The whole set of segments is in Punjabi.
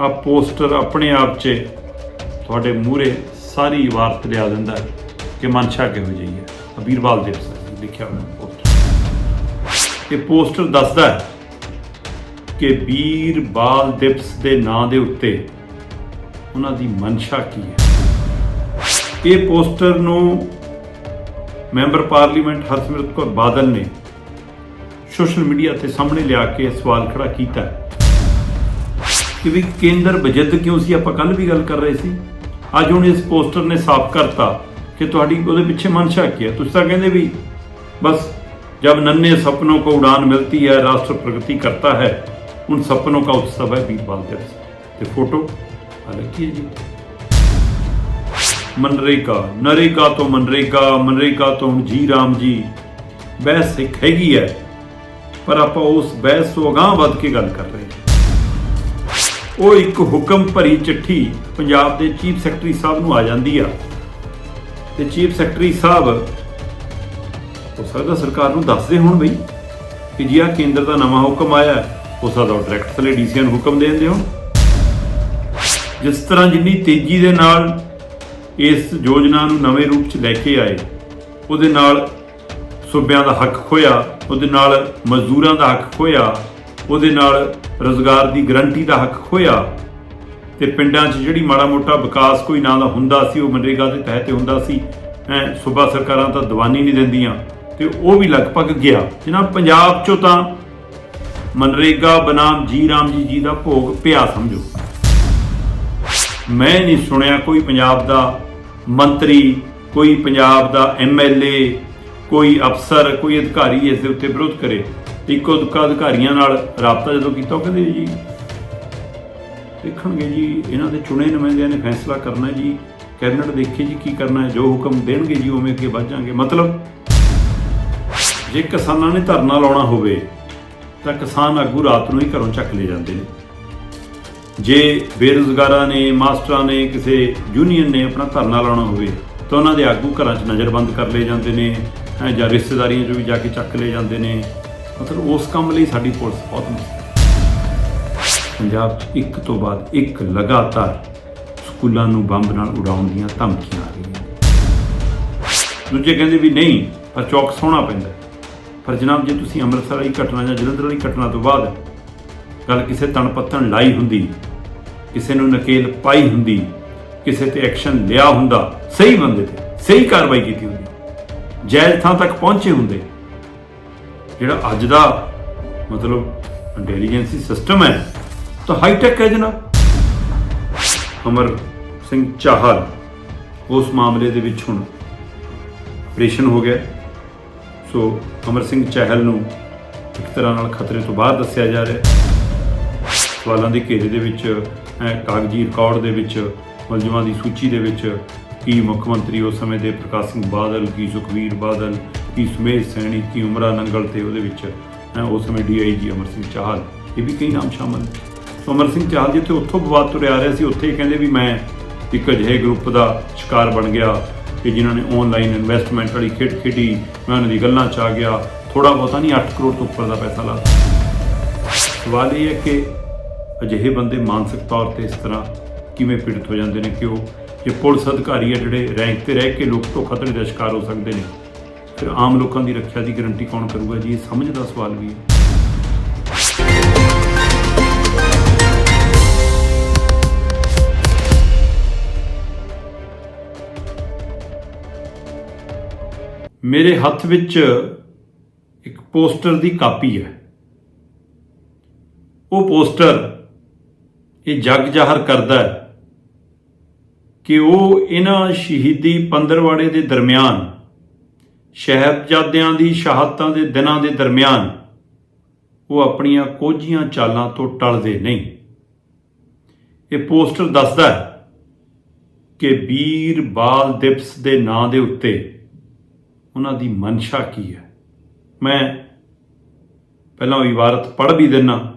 ਆ ਪੋਸਟਰ ਆਪਣੇ ਆਪ 'ਚ ਤੁਹਾਡੇ ਮੂਹਰੇ ਸਾਰੀ ਇਬਾਰਤ ਲਿਆ ਦਿੰਦਾ ਕਿ ਮਨਸ਼ਾ ਕਿਹੋ ਜਿਹੀ ਹੈ। ਅਬੀਰਵਾਲ ਦੇਵ ਸਰ ਜੀ ਲਿਖਿਆ ਹੋਇਆ ਪੋਸਟਰ। ਇਹ ਪੋਸਟਰ ਦੱਸਦਾ ਹੈ ਕਿ ਵੀਰ ਬਾਲ ਦਿਵਸ ਦੇ ਨਾਂ ਦੇ ਉੱਤੇ ਉਹਨਾਂ ਦੀ ਮਨਸ਼ਾ ਕੀ ਹੈ। ਇਹ ਪੋਸਟਰ ਨੂੰ ਮੈਂਬਰ ਪਾਰਲੀਮੈਂਟ ਹਰਸਿਮਰਤ ਕੌਰ ਬਾਦਲ ਨੇ ਸੋਸ਼ਲ ਮੀਡੀਆ ਤੇ ਸਾਹਮਣੇ ਲਿਆ ਕੇ ਸਵਾਲ ਖੜਾ ਕੀਤਾ ਹੈ। ਕਿ ਵੀ ਕੇਂਦਰ ਬਜਟ ਕਿਉਂ ਸੀ? ਆਪਾਂ ਕੱਲ ਵੀ ਗੱਲ ਕਰ ਰਹੇ ਸੀ। ਅੱਜ ਹੁਣ ਇਸ ਪੋਸਟਰ ਨੇ ਸਾਫ਼ ਕਰਤਾ ਕਿ ਤੁਹਾਡੀ ਉਹਦੇ ਪਿੱਛੇ ਮਨਸ਼ਾ ਕੀ ਹੈ? ਤੁਸੀਂ ਤਾਂ ਕਹਿੰਦੇ ਵੀ ਬਸ ਜਦ ਨੰਨੇ ਸੁਪਨੋਂ ਕੋ ਉਡਾਨ ਮਿਲਤੀ ਹੈ, ਰਾਸ਼ਟਰ ਪ੍ਰਗਤੀ ਕਰਤਾ ਹੈ ਉਨ ਸੁਪਨੋਂ ਕਾ ਉਤਸਵ ਹੈ ਵੀ ਬੀਰਬਲ ਦਿਵਸ। ਤੇ ਫੋਟੋ ਆ ਲੱਗੀ ਹੈ ਜੀ। ਮਨਰੇਗਾ, ਨਰੇਗਾ ਤੋਂ ਮਨਰੇਗਾ ਮਨਰੇਗਾ ਤੋਂ ਹੁਣ ਜੀ ਰਾਮ ਜੀ। ਬਹਿਸ ਇੱਕ ਹੈਗੀ ਹੈ, ਪਰ ਆਪਾਂ ਉਸ ਬਹਿਸ ਤੋਂ ਅਗਾਹ ਵੱਧ ਕੇ ਗੱਲ ਕਰ ਰਹੇ ਹਾਂ। ਉਹ ਇੱਕ ਹੁਕਮ ਭਰੀ ਚਿੱਠੀ ਪੰਜਾਬ ਦੇ ਚੀਫ ਸੈਕਟਰੀ ਸਾਹਿਬ ਨੂੰ ਆ ਜਾਂਦੀ ਆ। ਤੇ ਚੀਫ ਸੈਕਟਰੀ ਸਾਹਿਬ ਹੋ ਸਕਦਾ ਸਰਕਾਰ ਨੂੰ ਦੱਸਦੇ ਹੋਣ ਬਈ ਕਿ ਜੀ ਆ ਕੇਂਦਰ ਦਾ ਨਵਾਂ ਹੁਕਮ ਆਇਆ ਹੈ, ਹੋ ਸਕਦਾ ਉਹ ਡਾਇਰੈਕਟ ਥਲੇ ਡੀਸੀਆਂ ਨੂੰ ਹੁਕਮ ਦੇਣ ਦਿੰਦੇ ਜਿਸ ਤਰ੍ਹਾਂ ਜਿੰਨੀ ਤੇਜ਼ੀ ਦੇ ਨਾਲ ਇਸ ਯੋਜਨਾ ਨੂੰ ਨਵੇਂ ਰੂਪ 'ਚ ਲੈ ਕੇ ਆਏ ਉਹਦੇ ਨਾਲ ਸੂਬਿਆਂ ਦਾ ਹੱਕ ਖੋਇਆ ਉਹਦੇ ਨਾਲ ਮਜ਼ਦੂਰਾਂ ਦਾ ਹੱਕ ਖੋਇਆ ਉਹਦੇ ਨਾਲ ਰੋਜ਼ਗਾਰ ਦੀ ਗਰੰਟੀ ਦਾ ਹੱਕ ਖੋਇਆ ਤੇ ਪਿੰਡਾਂ 'ਚ ਜਿਹੜੀ ਮਾੜਾ ਮੋਟਾ ਵਿਕਾਸ ਕੋਈ ਨਾਂ ਦਾ ਹੁੰਦਾ ਸੀ, ਉਹ ਮਨਰੇਗਾ ਦੇ ਤਹਿਤ ਹੁੰਦਾ ਸੀ ਐ ਸੂਬਾ ਸਰਕਾਰਾਂ ਤਾਂ ਦਵਾਨੀ ਨਹੀਂ ਦਿੰਦੀਆਂ ਤੇ ਉਹ ਵੀ ਲਗਭਗ ਗਿਆ। ਜਨਾਬ ਪੰਜਾਬ 'ਚੋਂ ਤਾਂ ਮਨਰੇਗਾ ਬਨਾਮ ਜੀ, ਰਾਮ ਜੀ ਜੀ ਦਾ ਭੋਗ ਪਿਆ ਸਮਝੋ। ਮੈਂ ਨਹੀਂ ਸੁਣਿਆ ਕੋਈ ਪੰਜਾਬ ਦਾ ਮੰਤਰੀ, ਕੋਈ ਪੰਜਾਬ ਦਾ ਐਮਐਲਏ ਕੋਈ ਅਫਸਰ, ਕੋਈ ਅਧਿਕਾਰੀ ਇਸ ਦੇ ਉੱਤੇ ਵਿਰੋਧ ਕਰੇ। ਇੱਕੋ ਦੁੱਕਾ ਅਧਿਕਾਰੀਆਂ ਨਾਲ ਰਾਬਤਾ ਜਦੋਂ ਕੀਤਾ ਉਹ ਕਹਿੰਦੇ ਜੀ, ਦੇਖਣਗੇ ਜੀ, ਇਹਨਾਂ ਦੇ ਚੁਣੇ ਨੁਮਾਇੰਦਿਆਂ ਨੇ ਫੈਸਲਾ ਕਰਨਾ ਜੀ, ਕੈਬਨਿਟ ਦੇਖੇ ਜੀ ਕੀ ਕਰਨਾ ਹੈ, ਜੋ ਹੁਕਮ ਦੇਣਗੇ ਜੀ ਉਵੇਂ ਅੱਗੇ ਵੱਧ ਜਾਾਂਗੇ ਮਤਲਬ ਜੇ ਕਿਸਾਨਾਂ ਨੇ ਧਰਨਾ ਲਾਉਣਾ ਹੋਵੇ, ਤਾਂ ਕਿਸਾਨ ਆਗੂ ਰਾਤ ਨੂੰ ਹੀ ਘਰੋਂ ਚੱਕ ਲੈ ਜਾਂਦੇ ਨੇ। ਜੇ ਬੇਰੁਜ਼ਗਾਰਾਂ ਨੇ, ਮਾਸਟਰਾਂ ਨੇ, ਕਿਸੇ ਯੂਨੀਅਨ ਨੇ ਆਪਣਾ ਧਰਨਾ ਲਾਉਣਾ ਹੋਵੇ, ਤਾਂ ਉਹਨਾਂ ਦੇ ਆਗੂ ਘਰਾਂ 'ਚ ਨਜ਼ਰਬੰਦ ਕਰ ਲਏ ਜਾਂਦੇ ਨੇ, ਜਾਂ ਰਿਸ਼ਤੇਦਾਰੀਆਂ 'ਚ ਵੀ ਜਾ ਕੇ ਚੱਕ ਲਏ ਜਾਂਦੇ ਨੇ। ਮਤਲਬ ਉਸ ਕੰਮ ਲਈ ਸਾਡੀ ਪੁਲਿਸ ਬਹੁਤ ਮੁਸ਼ਕਿਲ ਪੰਜਾਬ 'ਚ ਇੱਕ ਤੋਂ ਬਾਅਦ ਇੱਕ ਲਗਾਤਾਰ ਸਕੂਲਾਂ ਨੂੰ ਬੰਬ ਨਾਲ ਉਡਾਉਣ ਦੀਆਂ ਧਮਕੀਆਂ ਆ ਰਹੀਆਂ ਦੂਜੇ ਕਹਿੰਦੇ ਵੀ ਨਹੀਂ, ਪਰ ਚੌਕਸ ਹੋਣਾ ਪੈਂਦਾ ਪਰ ਜਨਾਬ, ਜੇ ਤੁਸੀਂ ਅੰਮ੍ਰਿਤਸਰ ਵਾਲੀ ਘਟਨਾ ਜਾਂ ਜਲੰਧਰ ਵਾਲੀ ਘਟਨਾ ਤੋਂ ਬਾਅਦ ਗੱਲ ਕਿਸੇ ਤਣਪੱਤਣ ਲਾਈ ਹੁੰਦੀ, ਕਿਸੇ ਨੂੰ ਨਕੇਲ ਪਾਈ ਹੁੰਦੀ, ਕਿਸੇ ਤੇ ਐਕਸ਼ਨ ਲਿਆ ਹੁੰਦਾ, ਸਹੀ ਬੰਦੇ ਤੇ ਸਹੀ ਕਾਰਵਾਈ ਕੀਤੀ ਹੁੰਦੀ ਜਾਇਜ਼ ਥਾਂ ਤੱਕ ਪਹੁੰਚੇ ਹੁੰਦੇ ਜਿਹੜਾ ਅੱਜ ਦਾ ਮਤਲਬ ਇੰਟੈਲੀਜੈਂਸੀ ਸਿਸਟਮ ਹੈ, ਤਾਂ ਹਾਈ ਟੈਕ ਹੈ ਜਨਾਬ। ਅਮਰ ਸਿੰਘ ਚਾਹਲ, ਉਸ ਮਾਮਲੇ ਦੇ ਵਿੱਚ ਹੁਣ ਆਪਰੇਸ਼ਨ ਹੋ ਗਿਆ। ਸੋ ਅਮਰ ਸਿੰਘ ਚਾਹਲ ਨੂੰ ਇੱਕ ਤਰ੍ਹਾਂ ਨਾਲ ਖਤਰੇ ਤੋਂ ਬਾਹਰ ਦੱਸਿਆ ਜਾ ਰਿਹਾ ਸਵਾਲਾਂ ਦੇ ਘੇਰੇ ਦੇ ਵਿੱਚ ਕਾਗਜ਼ੀ ਰਿਕਾਰਡ ਦੇ ਵਿੱਚ, ਮੁਲਜ਼ਮਾਂ ਦੀ ਸੂਚੀ ਦੇ ਵਿੱਚ ਕੀ ਮੁੱਖ ਮੰਤਰੀ ਉਸ ਸਮੇਂ ਦੇ ਪ੍ਰਕਾਸ਼ ਸਿੰਘ ਬਾਦਲ, ਕੀ ਸੁਖਵੀਰ ਬਾਦਲ, ਕੀ ਸੁਮੇਸ਼ ਸੈਣੀ, ਕੀ ਉਮਰਾ ਨੰਗਲ ਤੇ ਉਹਦੇ ਵਿੱਚ ਉਸ ਸਮੇਂ ਡੀਆਈਜੀ ਅਮਰ ਸਿੰਘ ਚਾਹਲ, ਇਹ ਵੀ ਕਈ ਨਾਮ ਸ਼ਾਮਲ ਨੇ। ਸੋ ਅਮਰ ਸਿੰਘ ਚਾਹਲ ਜਿੱਥੇ ਉੱਥੋਂ ਵਿਵਾਦ ਤੁਰਿਆ ਰਿਹਾ ਸੀ, ਉੱਥੇ ਹੀ ਕਹਿੰਦੇ ਵੀ ਮੈਂ ਇੱਕ ਅਜਿਹੇ ਗਰੁੱਪ ਦਾ ਸ਼ਿਕਾਰ ਬਣ ਗਿਆ ਕਿ ਜਿਨ੍ਹਾਂ ਨੇ ਆਨਲਾਈਨ ਇਨਵੈਸਟਮੈਂਟ ਵਾਲੀ ਖੇਡ ਖੇਡੀ, ਮੈਂ ਉਹਨਾਂ ਦੀ ਗੱਲਾਂ 'ਚ ਆ ਗਿਆ ਥੋੜਾ ਬਹੁਤਾ ਨਹੀਂ 8 ਕਰੋੜ ਤੋਂ ਉੱਪਰ ਦਾ ਪੈਸਾ ਲਾ ਸਵਾਲ ਇਹ ਹੈ ਕਿ ਅਜਿਹੇ ਬੰਦੇ ਮਾਨਸਿਕ ਤੌਰ ਤੇ ਇਸ ਤਰ੍ਹਾਂ ਕਿਵੇਂ ਪੀੜਤ ਹੋ ਜਾਂਦੇ ਨੇ ਕਿ ਉਹ ਕਿ ਪੁਲਿਸ ਅਧਿਕਾਰੀ ਆ ਜਿਹੜੇ ਰੈਂਕ ਤੇ ਰਹਿ ਕੇ ਲੋਕ ਤੋਂ ਖਤਰੇ ਦਾ ਸ਼ਿਕਾਰ ਹੋ ਸਕਦੇ ਨੇ। ਫਿਰ ਆਮ ਲੋਕਾਂ ਦੀ ਰੱਖਿਆ ਦੀ ਗਾਰੰਟੀ ਕੌਣ ਕਰੂਗਾ ਜੀ? ਇਹ ਸਮਝ ਦਾ ਸਵਾਲ ਵੀ ਹੈ। ਮੇਰੇ ਹੱਥ ਵਿੱਚ ਇੱਕ ਪੋਸਟਰ ਦੀ ਕਾਪੀ ਹੈ। ਉਹ ਪੋਸਟਰ ਇਹ ਜਗ ਜ਼ਾਹਰ ਕਰਦਾ ਹੈ। ਕਿ ਉਹ ਇਹਨਾਂ ਸ਼ਹੀਦੀ ਪੰਦਰਵਾੜੇ ਦੇ ਦਰਮਿਆਨ, ਸ਼ਹਿਬਜ਼ਾਦਿਆਂ ਦੀ ਸ਼ਹਾਦਤਾਂ ਦੇ ਦਿਨਾਂ ਦੇ ਦਰਮਿਆਨ, ਉਹ ਆਪਣੀਆਂ ਕੋਝੀਆਂ ਚਾਲਾਂ ਤੋਂ ਟਲਦੇ ਨਹੀਂ। ਇਹ ਪੋਸਟਰ ਦੱਸਦਾ ਹੈ ਕਿ ਵੀਰ ਬਾਲ ਦਿਵਸ ਦੇ ਨਾਂ ਦੇ ਉੱਤੇ ਉਹਨਾਂ ਦੀ ਮਨਸ਼ਾ ਕੀ ਹੈ। ਮੈਂ ਪਹਿਲਾਂ ਉਹ ਇਬਾਰਤ ਪੜ੍ਹ ਵੀ ਦਿੰਨਾ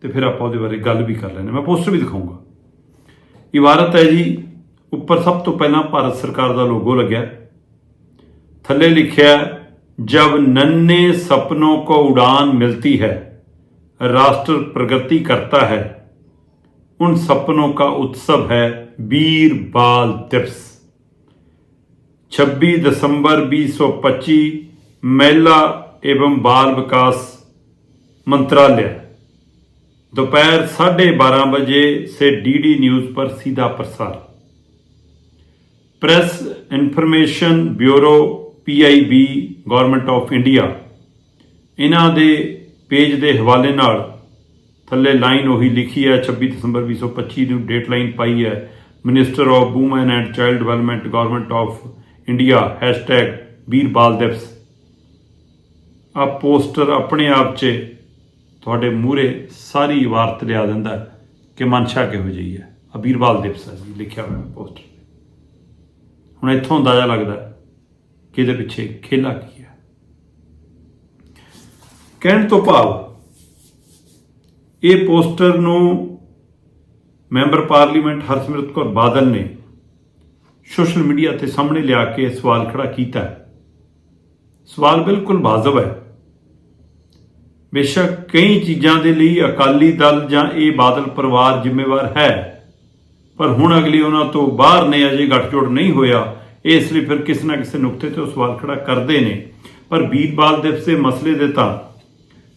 ਤੇ ਫਿਰ ਆਪਾਂ ਉਹਦੇ ਬਾਰੇ ਗੱਲ ਵੀ ਕਰ ਲੈਂਦੇ ਮੈਂ ਪੋਸਟਰ ਵੀ ਦਿਖਾਉਂਗਾ। ਇਬਾਰਤ ਹੈ ਜੀ ਉੱਪਰ ਸਭ ਤੋਂ ਪਹਿਲਾਂ ਭਾਰਤ ਸਰਕਾਰ ਦਾ ਲੋਗੋ ਲੱਗਿਆ ਥੱਲੇ ਲਿਖਿਆ ਹੈ, जब नन्हे सपनों को उड़ान मिलती है राष्ट्र प्रगति करता है उन सपनों का उत्सव है वीर बाल दिवस 26 दसंबर 2025 महिला एवं बाल विकास मंत्रालय दोपहर साढ़े बारह बजे से डीडी न्यूज पर सीधा प्रसार press information bureau PIB government of India ਇਹਨਾਂ ਦੇ ਪੇਜ ਦੇ ਹਵਾਲੇ ਨਾਲ ਥੱਲੇ ਲਾਈਨ ਉਹੀ ਲਿਖੀ ਹੈ 26 ਦਸੰਬਰ 2025 ਨੂੰ ਡੇਟ ਲਾਈਨ ਪਾਈ ਹੈ minister of woman and child development government of India Veer Bal Divas ਆ ਪੋਸਟਰ ਆਪਣੇ ਆਪ 'ਚ ਤੁਹਾਡੇ ਮੂਹਰੇ ਸਾਰੀ ਇਬਾਰਤ ਲਿਆ ਦਿੰਦਾ ਕਿ ਮਨਸ਼ਾ ਕਿਹੋ ਜਿਹੀ ਹੈ। ਅਬੀਰਵਾਲ ਵੀਰ ਦਿਵਸ ਹੈ ਜੀ, ਲਿਖਿਆ ਹੋਇਆ ਪੋਸਟਰ। ਹੁਣ ਇੱਥੋਂ ਅੰਦਾਜ਼ਾ ਲੱਗਦਾ ਕਿ ਇਹਦੇ ਪਿੱਛੇ ਖੇਲਾ ਕੀ ਹੈ। ਕਹਿਣ ਤੋਂ ਭਾਵ, ਇਹ ਪੋਸਟਰ ਨੂੰ ਮੈਂਬਰ ਪਾਰਲੀਮੈਂਟ ਹਰਸਿਮਰਤ ਕੌਰ ਬਾਦਲ ਨੇ ਸੋਸ਼ਲ ਮੀਡੀਆ ਤੇ ਸਾਹਮਣੇ ਲਿਆ ਕੇ ਇਹ ਸਵਾਲ ਖੜਾ ਕੀਤਾ ਸਵਾਲ ਬਿਲਕੁਲ ਵਾਜਬ ਹੈ ਬੇਸ਼ੱਕ ਕਈ ਚੀਜ਼ਾਂ ਦੇ ਲਈ ਅਕਾਲੀ ਦਲ ਜਾਂ ਇਹ ਬਾਦਲ ਪਰਿਵਾਰ ਜ਼ਿੰਮੇਵਾਰ ਹੈ। ਪਰ ਹੁਣ ਅਗਲੀ ਉਹਨਾਂ ਤੋਂ ਬਾਹਰ ਨੇ ਅਜੇ ਗੱਠਜੋੜ ਨਹੀਂ ਹੋਇਆ। ਇਸ ਲਈ ਫਿਰ ਕਿਸੇ ਨਾ ਕਿਸੇ ਨੁਕਤੇ ਤੇ ਉਹ ਸਵਾਲ ਖੜਾ ਕਰਦੇ ਨੇ। ਪਰ ਵੀਰਬਾਲ ਦਿਵਸ ਦੇ ਮਸਲੇ ਦੇ ਤਾਂ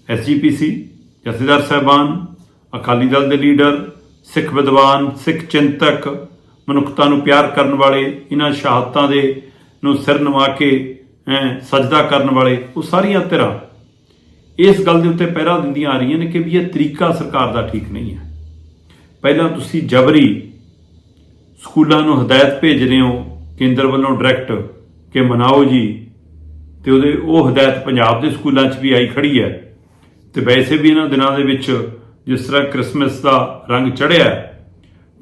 ਐਸਜੀਪੀਸੀ ਜਥੇਦਾਰ ਸਾਹਿਬਾਨ ਅਕਾਲੀ ਦਲ ਦੇ ਲੀਡਰ ਸਿੱਖ ਵਿਦਵਾਨ ਸਿੱਖ ਚਿੰਤਕ ਮਨੁੱਖਤਾ ਨੂੰ ਪਿਆਰ ਕਰਨ ਵਾਲੇ ਇਹਨਾਂ ਸ਼ਹਾਦਤਾਂ ਦੇ ਨੂੰ ਸਿਰ ਨਵਾ ਕੇ ਹੈਂ, ਸਜਦਾ ਕਰਨ ਵਾਲੇ ਉਹ ਸਾਰੀਆਂ ਧਿਰਾਂ ਇਸ ਗੱਲ ਦੇ ਉੱਤੇ ਪਹਿਰਾ ਦਿੰਦੀਆਂ ਆ ਰਹੀਆਂ ਨੇ ਕਿ ਵੀ ਇਹ ਤਰੀਕਾ ਸਰਕਾਰ ਦਾ ਠੀਕ ਨਹੀਂ ਹੈ। ਪਹਿਲਾਂ ਤੁਸੀਂ ਜਬਰੀ ਸਕੂਲਾਂ ਨੂੰ ਹਦਾਇਤ ਭੇਜ ਰਹੇ ਹੋ, ਕੇਂਦਰ ਵੱਲੋਂ ਡਾਇਰੈਕਟ ਕਿ ਮਨਾਓ ਜੀ, ਤੇ ਉਹਦੇ ਉਹ ਹਦਾਇਤ ਪੰਜਾਬ ਦੇ ਸਕੂਲਾਂ 'ਚ ਵੀ ਆਈ ਖੜੀ ਹੈ। ਤੇ ਵੈਸੇ ਵੀ ਇਹਨਾਂ ਦਿਨਾਂ ਦੇ ਵਿੱਚ ਜਿਸ ਤਰ੍ਹਾਂ ਕ੍ਰਿਸਮਸ ਦਾ ਰੰਗ ਚੜ੍ਹਿਆ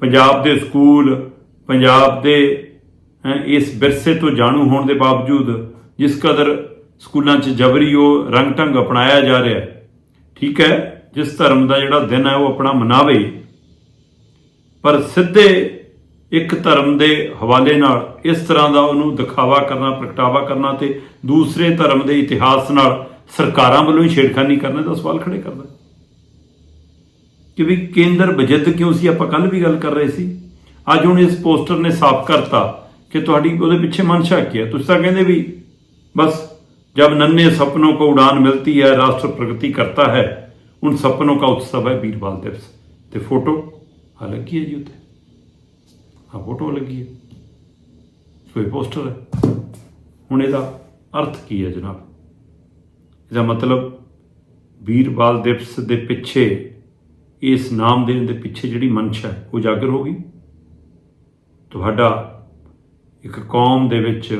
ਪੰਜਾਬ ਦੇ ਸਕੂਲ, ਪੰਜਾਬ ਦੇ ਇਸ ਵਿਰਸੇ ਤੋਂ ਜਾਣੂ ਹੋਣ ਦੇ ਬਾਵਜੂਦ ਜਿਸ ਕਦਰ ਸਕੂਲਾਂ 'ਚ ਜਬਰੀ ਉਹ ਰੰਗ ਢੰਗ ਅਪਣਾਇਆ ਜਾ ਰਿਹਾ ਹੈ। ਠੀਕ ਹੈ, ਜਿਸ ਧਰਮ ਦਾ ਜਿਹੜਾ ਦਿਨ ਹੈ ਉਹ ਆਪਣਾ ਮਨਾਵੇ। ਪਰ ਸਿੱਧੇ ਇੱਕ ਧਰਮ ਦੇ ਹਵਾਲੇ ਨਾਲ ਇਸ ਤਰ੍ਹਾਂ ਦਾ ਉਹਨੂੰ ਦਿਖਾਵਾ ਕਰਨਾ, ਪ੍ਰਗਟਾਵਾ ਕਰਨਾ ਤੇ ਦੂਸਰੇ ਧਰਮ ਦੇ ਇਤਿਹਾਸ ਨਾਲ ਸਰਕਾਰਾਂ ਵੱਲੋਂ ਹੀ ਛੇੜਖਾਨੀ ਕਰਨਾ ਦਾ ਸਵਾਲ ਖੜੇ ਕਰਦਾ ਕਿ ਵੀ ਕੇਂਦਰ ਬਜਟ ਕਿਉਂ ਸੀ? ਆਪਾਂ ਕੱਲ ਵੀ ਗੱਲ ਕਰ ਰਹੇ ਸੀ। ਅੱਜ ਹੁਣ ਇਸ ਪੋਸਟਰ ਨੇ ਸਾਫ਼ ਕਰਤਾ ਕਿ ਤੁਹਾਡੀ ਉਹਦੇ ਪਿੱਛੇ ਮਨਸ਼ਾ ਕੀ ਹੈ? ਤੁਸੀਂ ਤਾਂ ਕਹਿੰਦੇ ਵੀ ਬਸ जब नन्हे सपनों को उड़ान मिलती है राष्ट्र प्रगति करता है उन सपनों का उत्सव है वीर बाल दिवस ਤੇ ਫੋਟੋ ਆ ਲੱਗੀ ਹੈ ਜੀ ਉੱਤੇ ਆ ਫੋਟੋ ਲੱਗੀ ਹੈ ਸੋ ਇਹ ਪੋਸਟਰ ਹੈ ਹੁਣ ਇਹਦਾ ਅਰਥ ਕੀ ਹੈ ਜਨਾਬ ਇਹਦਾ ਮਤਲਬ ਵੀਰ ਬਾਲ ਦਿਵਸ ਦੇ ਪਿੱਛੇ ਇਸ ਨਾਮ ਦੇਣ ਦੇ ਪਿੱਛੇ ਜਿਹੜੀ ਮਨਸ਼ਾ ਹੈ ਉਹ ਜਾਗਰ ਹੋ ਗਈ ਤੁਹਾਡਾ ਇੱਕ ਕੌਮ ਦੇ ਵਿੱਚ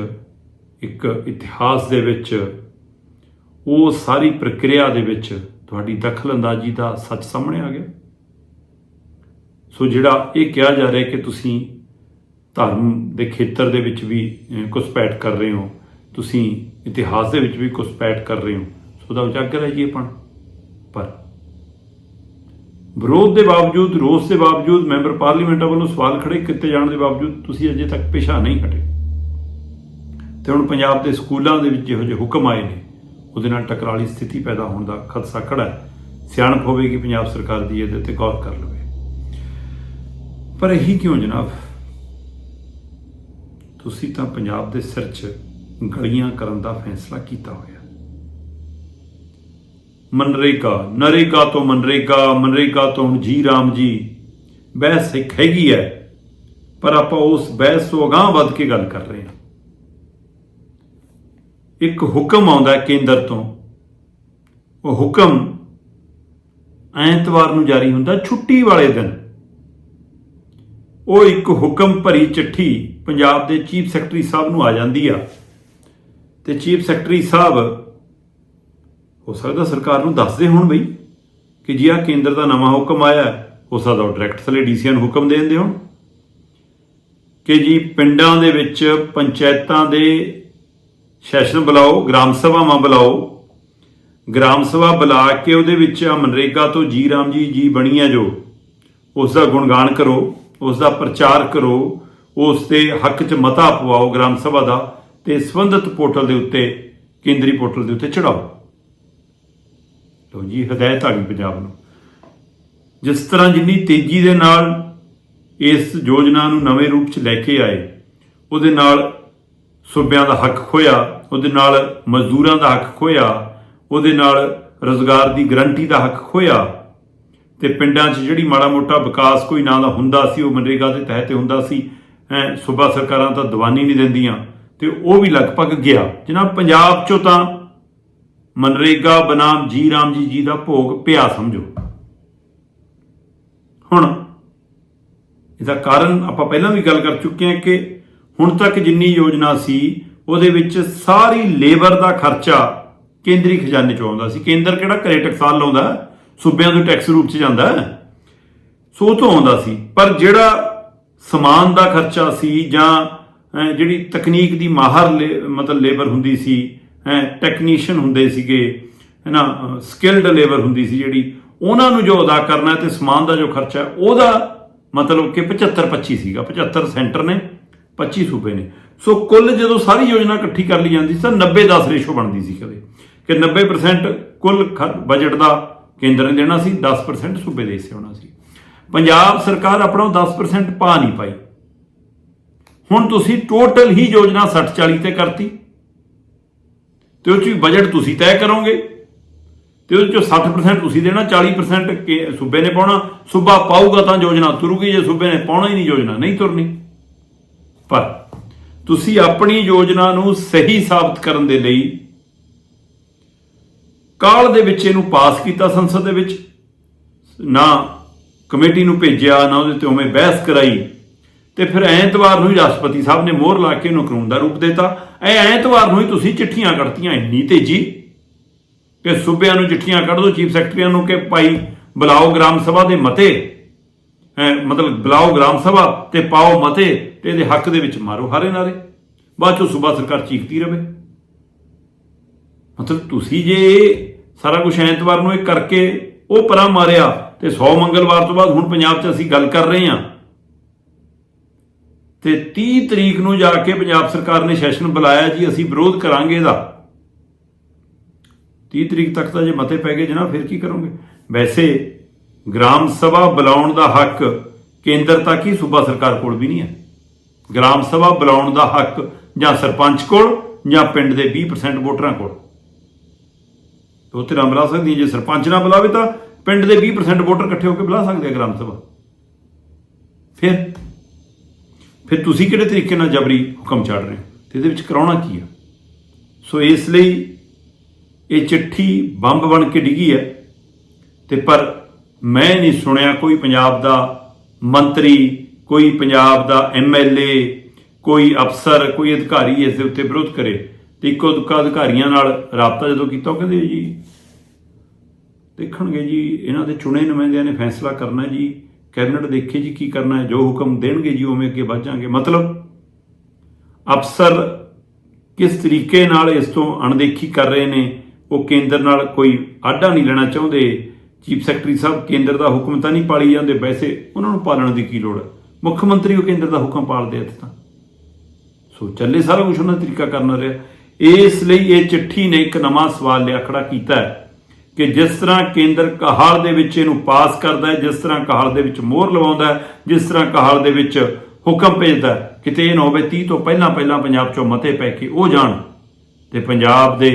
ਇੱਕ ਇਤਿਹਾਸ ਦੇ ਵਿੱਚ ਉਹ ਸਾਰੀ ਪ੍ਰਕਿਰਿਆ ਦੇ ਵਿੱਚ ਤੁਹਾਡੀ ਦਖਲਅੰਦਾਜ਼ੀ ਦਾ ਸੱਚ ਸਾਹਮਣੇ ਆ ਗਿਆ। ਸੋ ਜਿਹੜਾ ਇਹ ਕਿਹਾ ਜਾ ਰਿਹਾ ਕਿ ਤੁਸੀਂ ਧਰਮ ਦੇ ਖੇਤਰ ਦੇ ਵਿੱਚ ਵੀ ਅਹ, ਘੁਸਪੈਠ ਕਰ ਰਹੇ ਹੋ ਤੁਸੀਂ ਇਤਿਹਾਸ ਦੇ ਵਿੱਚ ਵੀ ਘੁਸਪੈਠ ਕਰ ਰਹੇ ਹੋ ਸੋ ਦਾ ਉਜਾਗਰ ਹੈ ਜੀ ਇਹ ਪਣ ਪਰ ਵਿਰੋਧ ਦੇ ਬਾਵਜੂਦ ਰੋਸ ਦੇ ਬਾਵਜੂਦ ਮੈਂਬਰ ਪਾਰਲੀਮੈਂਟਾਂ ਵੱਲੋਂ ਸਵਾਲ ਖੜੇ ਕੀਤੇ ਜਾਣ ਦੇ ਬਾਵਜੂਦ ਤੁਸੀਂ ਅਜੇ ਤੱਕ ਪਿਛਾ ਨਹੀਂ ਹਟੇ। ਤੇ ਹੁਣ ਪੰਜਾਬ ਦੇ ਸਕੂਲਾਂ ਦੇ ਵਿੱਚ ਜਿਹੋ ਜਿਹੇ ਹੁਕਮ ਆਏ ਨੇ। ਉਹਦੇ ਨਾਲ ਟਕਰਾਲੀ ਸਥਿਤੀ ਪੈਦਾ ਹੋਣ ਦਾ ਖਦਸ਼ਾ ਖੜਾ ਹੈ। ਸਿਆਣਪ ਹੋਵੇਗੀ ਪੰਜਾਬ ਸਰਕਾਰ ਦੀ ਇਹਦੇ ਤੇ ਗੌਰ ਕਰ ਲਵੇ। ਪਰ ਇਹੀ ਕਿਉਂ ਜਨਾਬ? ਤੁਸੀਂ ਤਾਂ ਪੰਜਾਬ ਦੇ ਸਿਰ 'ਚ ਗਲੀਆਂ ਕਰਨ ਦਾ ਫੈਸਲਾ ਕੀਤਾ ਹੋਇਆ। ਮਨਰੇਗਾ, ਨਰੇਗਾ ਤੋਂ ਮਨਰੇਗਾ ਮਨਰੇਗਾ ਤੋਂ ਹੁਣ ਜੀ ਰਾਮ ਜੀ, ਬਹਿਸ ਇੱਕ ਹੈਗੀ ਹੈ। ਪਰ ਆਪਾਂ ਉਸ ਬਹਿਸ ਤੋਂ ਅਗਾਂਹ ਵੱਧ ਕੇ ਗੱਲ ਕਰ ਰਹੇ ਹਾਂ। ਇੱਕ ਹੁਕਮ ਆਉਂਦਾ ਕੇਂਦਰ ਤੋਂ। ਉਹ ਹੁਕਮ ਐਤਵਾਰ ਨੂੰ ਜਾਰੀ ਹੁੰਦਾ, ਛੁੱਟੀ ਵਾਲੇ ਦਿਨ। ਉਹ ਇੱਕ ਹੁਕਮ ਭਰੀ ਚਿੱਠੀ ਪੰਜਾਬ ਦੇ ਚੀਫ ਸੈਕਟਰੀ ਸਾਹਿਬ ਨੂੰ ਆ ਜਾਂਦੀ ਆ। ਤੇ ਚੀਫ ਸੈਕਟਰੀ ਸਾਹਿਬ ਹੋ ਸਕਦਾ ਸਰਕਾਰ ਨੂੰ ਦੱਸਦੇ ਹੋਣ ਬਈ ਕਿ ਜੀ ਆ ਕੇਂਦਰ ਦਾ ਨਵਾਂ ਹੁਕਮ ਆਇਆ ਹੋ ਸਕਦਾ ਉਹ ਡਾਇਰੈਕਟ ਥਲੇ ਡੀਸੀਆਂ ਨੂੰ ਹੁਕਮ ਦੇ ਦਿੰਦੇ ਹੋਣ। ਕਿ ਜੀ ਪਿੰਡਾਂ ਦੇ ਵਿੱਚ ਪੰਚਾਇਤਾਂ ਦੇ ਸੈਸ਼ਨ ਬੁਲਾਓ, ਗ੍ਰਾਮ ਸਭਾਵਾਂ ਬੁਲਾਓ। ਗ੍ਰਾਮ ਸਭਾ ਬੁਲਾ ਕੇ ਉਹਦੇ ਵਿੱਚ ਮਨਰੇਗਾ ਤੋਂ ਜੀ ਰਾਮ ਜੀ ਜੀ ਬਣੀ ਹੈ ਜੋ। ਉਸ ਦਾ ਗੁਣਗਾਨ ਕਰੋ ਉਸ ਦਾ ਪ੍ਰਚਾਰ ਕਰੋ, ਉਸ ਦੇ ਹੱਕ 'ਚ ਮਤਾ ਪਵਾਓ ਗ੍ਰਾਮ ਸਭਾ ਦਾ ਤੇ ਸੰਬੰਧਿਤ ਪੋਰਟਲ ਦੇ ਉੱਤੇ, ਕੇਂਦਰੀ ਪੋਰਟਲ ਦੇ ਉੱਤੇ ਚੜਾਓ। ਲੋ ਜੀ, ਹਦਾਇਤ ਆ ਗਈ ਪੰਜਾਬ ਨੂੰ। ਜਿਸ ਤਰ੍ਹਾਂ ਜਿੰਨੀ ਤੇਜ਼ੀ ਦੇ ਨਾਲ ਇਸ ਯੋਜਨਾ ਨੂੰ ਨਵੇਂ ਰੂਪ 'ਚ ਲੈ ਕੇ ਆਏ, ਉਹਦੇ ਨਾਲ ਸੂਬਿਆਂ ਦਾ ਹੱਕ ਖੋਇਆ ਉਹਦੇ ਨਾਲ ਮਜ਼ਦੂਰਾਂ ਦਾ ਹੱਕ ਖੋਇਆ ਉਹਦੇ ਨਾਲ ਰੋਜ਼ਗਾਰ ਦੀ ਗਰੰਟੀ ਦਾ ਹੱਕ ਖੋਇਆ ਤੇ ਪਿੰਡਾਂ 'ਚ ਜਿਹੜੀ ਮਾੜਾ ਮੋਟਾ ਵਿਕਾਸ ਕੋਈ ਨਾਂ ਦਾ ਹੁੰਦਾ ਸੀ, ਉਹ ਮਨਰੇਗਾ ਦੇ ਤਹਿਤ ਹੁੰਦਾ ਸੀ, ਹੈ, ਸੂਬਾ ਸਰਕਾਰਾਂ ਤਾਂ ਦਵਾਨੀ ਨਹੀਂ ਦਿੰਦੀਆਂ। ਤੇ ਉਹ ਵੀ ਲਗਭਗ ਗਿਆ। ਜਨਾਬ, ਪੰਜਾਬ 'ਚੋਂ ਤਾਂ ਮਨਰੇਗਾ ਬਨਾਮ ਜੀ, ਰਾਮ ਜੀ ਜੀ ਦਾ ਭੋਗ ਪਿਆ, ਸਮਝੋ। ਹੁਣ, ਇਹਦਾ ਕਾਰਨ ਆਪਾਂ ਪਹਿਲਾਂ ਵੀ ਗੱਲ ਕਰ ਚੁੱਕੇ ਹਾਂ ਕਿ ਹੁਣ ਤੱਕ ਜਿੰਨੀ ਯੋਜਨਾ ਸੀ, ਉਹਦੇ ਵਿੱਚ ਸਾਰੀ ਲੇਬਰ ਦਾ ਖਰਚਾ ਕੇਂਦਰੀ ਖਜ਼ਾਨੇ ਚੋਂ ਆਉਂਦਾ ਸੀ। ਕੇਂਦਰ ਕਿਹੜਾ? ਘਰੇ ਟਕਸਾਲ ਲਾਉਂਦਾ, ਸੂਬਿਆਂ ਤੋਂ ਟੈਕਸ ਰੂਪ 'ਚ ਜਾਂਦਾ। ਸੋ ਉਹ ਤੋਂ ਆਉਂਦਾ ਸੀ। ਪਰ ਜਿਹੜਾ ਸਮਾਨ ਦਾ ਖਰਚਾ ਸੀ ਜਾਂ ਜਿਹੜੀ ਤਕਨੀਕ ਦੀ ਮਾਹਰ ਲੇ- ਮਤਲਬ ਲੇਬਰ ਹੁੰਦੀ ਸੀ ਟੈਕਨੀਸ਼ੀਅਨ ਹੁੰਦੇ ਸੀਗੇ, ਹੈ ਨਾ, ਸਕਿਲਡ ਲੇਬਰ ਹੁੰਦੀ ਸੀ ਜਿਹੜੀ, ਉਹਨਾਂ ਨੂੰ ਜੋ ਅਦਾ ਕਰਨਾ ਹੈ ਤੇ ਸਮਾਨ ਦਾ ਜੋ ਖਰਚਾ, ਉਹਦਾ ਮਤਲਬ ਕਿ 75 25 ਸੀਗਾ 75 ਸੈਂਟਰ ਨੇ। 25 ਸੂਬੇ ਨੇ। ਸੋ ਕੁੱਲ ਜਦੋਂ ਸਾਰੀ ਯੋਜਨਾ ਇਕੱਠੀ ਕਰ ਲਈ ਜਾਂਦੀ ਸੀ ਤਾਂ 90 10 ਰੇਸ਼ੋ ਬਣਦੀ ਸੀ ਕਦੇ। ਕਿ 90% ਕੁੱਲ ਬਜਟ ਦਾ ਕੇਂਦਰ ਨੇ ਦੇਣਾ ਸੀ 10% ਸੂਬੇ ਦੇ ਹਿੱਸੇ ਹੋਣਾ ਸੀ। ਪੰਜਾਬ ਸਰਕਾਰ ਆਪਣਾ ਉਹ 10% ਪਾ ਨਹੀਂ ਪਾਈ। ਹੁਣ ਤੁਸੀਂ ਟੋਟਲ ਹੀ ਯੋਜਨਾ 60 40 ਤੇ ਕਰਤੀ। ਤੇ ਉਹ ਚ ਬਜਟ ਤੁਸੀਂ ਤੈਅ ਕਰੋਗੇ। ਤੇ ਉਹਦੇ ਚੋਂ 60% ਤੁਸੀਂ ਦੇਣਾ 40% ਕੇ- ਸੂਬੇ ਨੇ ਪਾਉਣਾ। ਸੂਬਾ ਪਾਊਗਾ ਤਾਂ ਯੋਜਨਾ ਤੁਰੂਗੀ, ਜੇ ਸੂਬੇ ਨੇ ਪਾਉਣਾ ਹੀ ਨਹੀਂ, ਯੋਜਨਾ ਨਹੀਂ ਤੁਰਨੀ। ਪਰ ਤੁਸੀਂ ਆਪਣੀ ਯੋਜਨਾ ਨੂੰ ਸਹੀ ਸਾਬਤ ਕਰਨ ਦੇ ਲਈ ਕਾਲ ਦੇ ਵਿੱਚ ਇਹਨੂੰ ਪਾਸ ਕੀਤਾ ਸੰਸਦ ਦੇ ਵਿੱਚ, ਨਾ ਕਮੇਟੀ ਨੂੰ ਭੇਜਿਆ, ਨਾ ਉਹਦੇ ਤੇ ਉਵੇਂ ਬਹਿਸ ਕਰਾਈ ਤੇ ਫਿਰ ਐਤਵਾਰ ਨੂੰ ਹੀ ਰਾਸ਼ਟਰਪਤੀ ਸਾਹਿਬ ਨੇ ਮੋਹਰ ਲਾ ਕੇ ਇਹਨੂੰ ਕਾਨੂੰਨ ਦਾ ਰੂਪ ਦਿੱਤਾ। ਐ ਐਤਵਾਰ ਨੂੰ ਹੀ ਤੁਸੀਂ ਚਿੱਠੀਆਂ ਕੱਢਤੀਆਂ ਇੰਨੀ ਤੇਜ਼ੀ ਕਿ ਸੂਬਿਆਂ ਨੂੰ ਚਿੱਠੀਆਂ ਕੱਢ ਦਿਓ ਚੀਫ ਸੈਕਟਰੀਆਂ ਨੂੰ ਕਿ ਭਾਈ ਬੁਲਾਓ ਗ੍ਰਾਮ ਸਭਾ ਦੇ ਮਤੇ ਮਤਲਬ ਬੁਲਾਓ ਗ੍ਰਾਮ ਸਭਾ ਤੇ ਪਾਓ ਮਤੇ। ਇਹਦੇ ਹੱਕ ਦੇ ਵਿੱਚ ਮਾਰੋ ਹਾਰੇ ਨਾਰੇ। ਬਾਅਦ ਚੋਂ ਸੂਬਾ ਸਰਕਾਰ ਚੀਕਦੀ ਰਵੇ। ਮਤਲਬ ਤੁਸੀਂ ਜੇ ਸਾਰਾ ਕੁਝ ਐਤਵਾਰ ਨੂੰ ਇਹ ਕਰਕੇ ਉਹ ਪਰਾਂ ਮਾਰਿਆ ਤੇ 100 ਮੰਗਲਵਾਰ ਤੋਂ ਬਾਅਦ ਹੁਣ ਪੰਜਾਬ 'ਚ ਅਸੀਂ ਗੱਲ ਕਰ ਰਹੇ ਹਾਂ। ਤੇ 30 ਤਰੀਕ ਨੂੰ ਜਾ ਕੇ ਪੰਜਾਬ ਸਰਕਾਰ ਨੇ ਸੈਸ਼ਨ ਬੁਲਾਇਆ ਜੀ, ਅਸੀਂ ਵਿਰੋਧ ਕਰਾਂਗੇ ਇਹਦਾ। 30 ਤਰੀਕ ਤੱਕ ਤਾਂ ਜੇ ਮਤੇ ਪੈ ਗਏ ਜਨਾਬ, ਫਿਰ ਕੀ ਕਰੋਗੇ? ਵੈਸੇ ਗ੍ਰਾਮ ਸਭਾ ਬੁਲਾਉਣ ਦਾ ਹੱਕ ਕੇਂਦਰ ਤੱਕ ਹੀ ਸੂਬਾ ਸਰਕਾਰ ਕੋਲ ਵੀ ਨਹੀਂ ਹੈ। ਗ੍ਰਾਮ ਸਭਾ ਬੁਲਾਉਣ ਦਾ ਹੱਕ ਜਾਂ ਸਰਪੰਚ ਕੋਲ ਜਾਂ ਪਿੰਡ ਦੇ 20% ਵੋਟਰਾਂ ਕੋਲ? ਉਹ ਤੇ ਨਾ ਬੁਲਾ ਸਕਦੀ ਜੇ ਸਰਪੰਚ ਨਾ ਬੁਲਾਵੇ ਤਾਂ ਪਿੰਡ ਦੇ 20% ਵੋਟਰ ਇਕੱਠੇ ਹੋ ਕੇ ਬੁਲਾ ਸਕਦੇ ਆ ਗ੍ਰਾਮ ਸਭਾ। ਫਿਰ? ਫਿਰ ਤੁਸੀਂ ਕਿਹੜੇ ਤਰੀਕੇ ਨਾਲ ਜਬਰੀ ਹੁਕਮ ਛੱਡ ਰਹੇ ਹੋ? ਤੇ ਇਹਦੇ ਵਿੱਚ ਕਰਾਉਣਾ ਕੀ ਆ? ਸੋ ਇਸ ਲਈ ਇਹ ਚਿੱਠੀ ਬੰਬ ਬਣ ਕੇ ਡਿੱਗੀ ਹੈ। ਤੇ ਪਰ ਮੈਂ ਨਹੀਂ ਸੁਣਿਆ ਕੋਈ ਪੰਜਾਬ ਦਾ ਮੰਤਰੀ ਕੋਈ ਪੰਜਾਬ ਦਾ ਐਮਐਲਏ ਕੋਈ ਅਫਸਰ, ਕੋਈ ਅਧਿਕਾਰੀ ਇਸ ਦੇ ਉੱਤੇ ਵਿਰੋਧ ਕਰੇ ਤੇ ਇੱਕੋ ਦੁੱਕਾ ਅਧਿਕਾਰੀਆਂ ਨਾਲ ਰਾਬਤਾ ਜਦੋਂ ਕੀਤਾ ਉਹ ਕਹਿੰਦੇ ਜੀ, ਦੇਖਣਗੇ ਜੀ, ਇਹਨਾਂ ਦੇ ਚੁਣੇ ਨੁਮਾਇੰਦਿਆਂ ਨੇ ਫੈਸਲਾ ਕਰਨਾ ਜੀ, ਕੈਬਨਿਟ ਦੇਖੇ ਜੀ ਕੀ ਕਰਨਾ ਹੈ, ਜੋ ਹੁਕਮ ਦੇਣਗੇ ਜੀ ਉਵੇਂ ਅੱਗੇ ਵਧਾਂਗੇ ਮਤਲਬ ਅਫਸਰ ਕਿਸ ਤਰੀਕੇ ਨਾਲ ਇਸ ਤੋਂ ਅਣਦੇਖੀ ਕਰ ਰਹੇ ਨੇ, ਉਹ ਕੇਂਦਰ ਨਾਲ ਕੋਈ ਆਡਾ ਨਹੀਂ ਲੈਣਾ ਚਾਹੁੰਦੇ। ਚੀਫ ਸੈਕਟਰੀ ਸਾਹਿਬ, ਕੇਂਦਰ ਦਾ ਹੁਕਮ ਤਾਂ ਨਹੀਂ ਪਾਲੀ ਜਾਂਦੇ, ਵੈਸੇ ਉਹਨਾਂ ਨੂੰ ਪਾਲਣ ਦੀ ਕੀ ਲੋੜ ਹੈ? ਮੁੱਖ ਮੰਤਰੀ ਉਹ ਕੇਂਦਰ ਦਾ ਹੁਕਮ ਪਾਲਦੇ ਆ ਇੱਥੇ ਤਾਂ ਸੋ ਚੱਲੇ ਸਾਰਾ ਕੁਝ ਉਹਨਾਂ ਦਾ ਤਰੀਕਾ ਕਰਨਾ ਰਿਹਾ ਇਸ ਲਈ ਇਹ ਚਿੱਠੀ ਨੇ ਇੱਕ ਨਵਾਂ ਸਵਾਲ ਲਿਆ ਖੜਾ ਕੀਤਾ ਹੈ ਕਿ ਜਿਸ ਤਰ੍ਹਾਂ ਕੇਂਦਰ ਕਹਾਲ ਦੇ ਵਿੱਚ ਇਹਨੂੰ ਪਾਸ ਕਰਦਾ ਹੈ, ਜਿਸ ਤਰ੍ਹਾਂ ਕਹਾਲ ਦੇ ਵਿੱਚ ਮੋਹਰ ਲਵਾਉਂਦਾ ਹੈ, ਜਿਸ ਤਰ੍ਹਾਂ ਕਹਾਲ ਦੇ ਵਿੱਚ ਹੁਕਮ ਭੇਜਦਾ ਕਿਤੇ ਇਹ ਨਾ ਹੋਵੇ 30 ਤੋਂ ਪਹਿਲਾਂ ਪਹਿਲਾਂ ਪੰਜਾਬ ਚੋਂ ਮਤੇ ਪੈ ਕੇ ਉਹ ਜਾਣ ਤੇ ਪੰਜਾਬ ਦੇ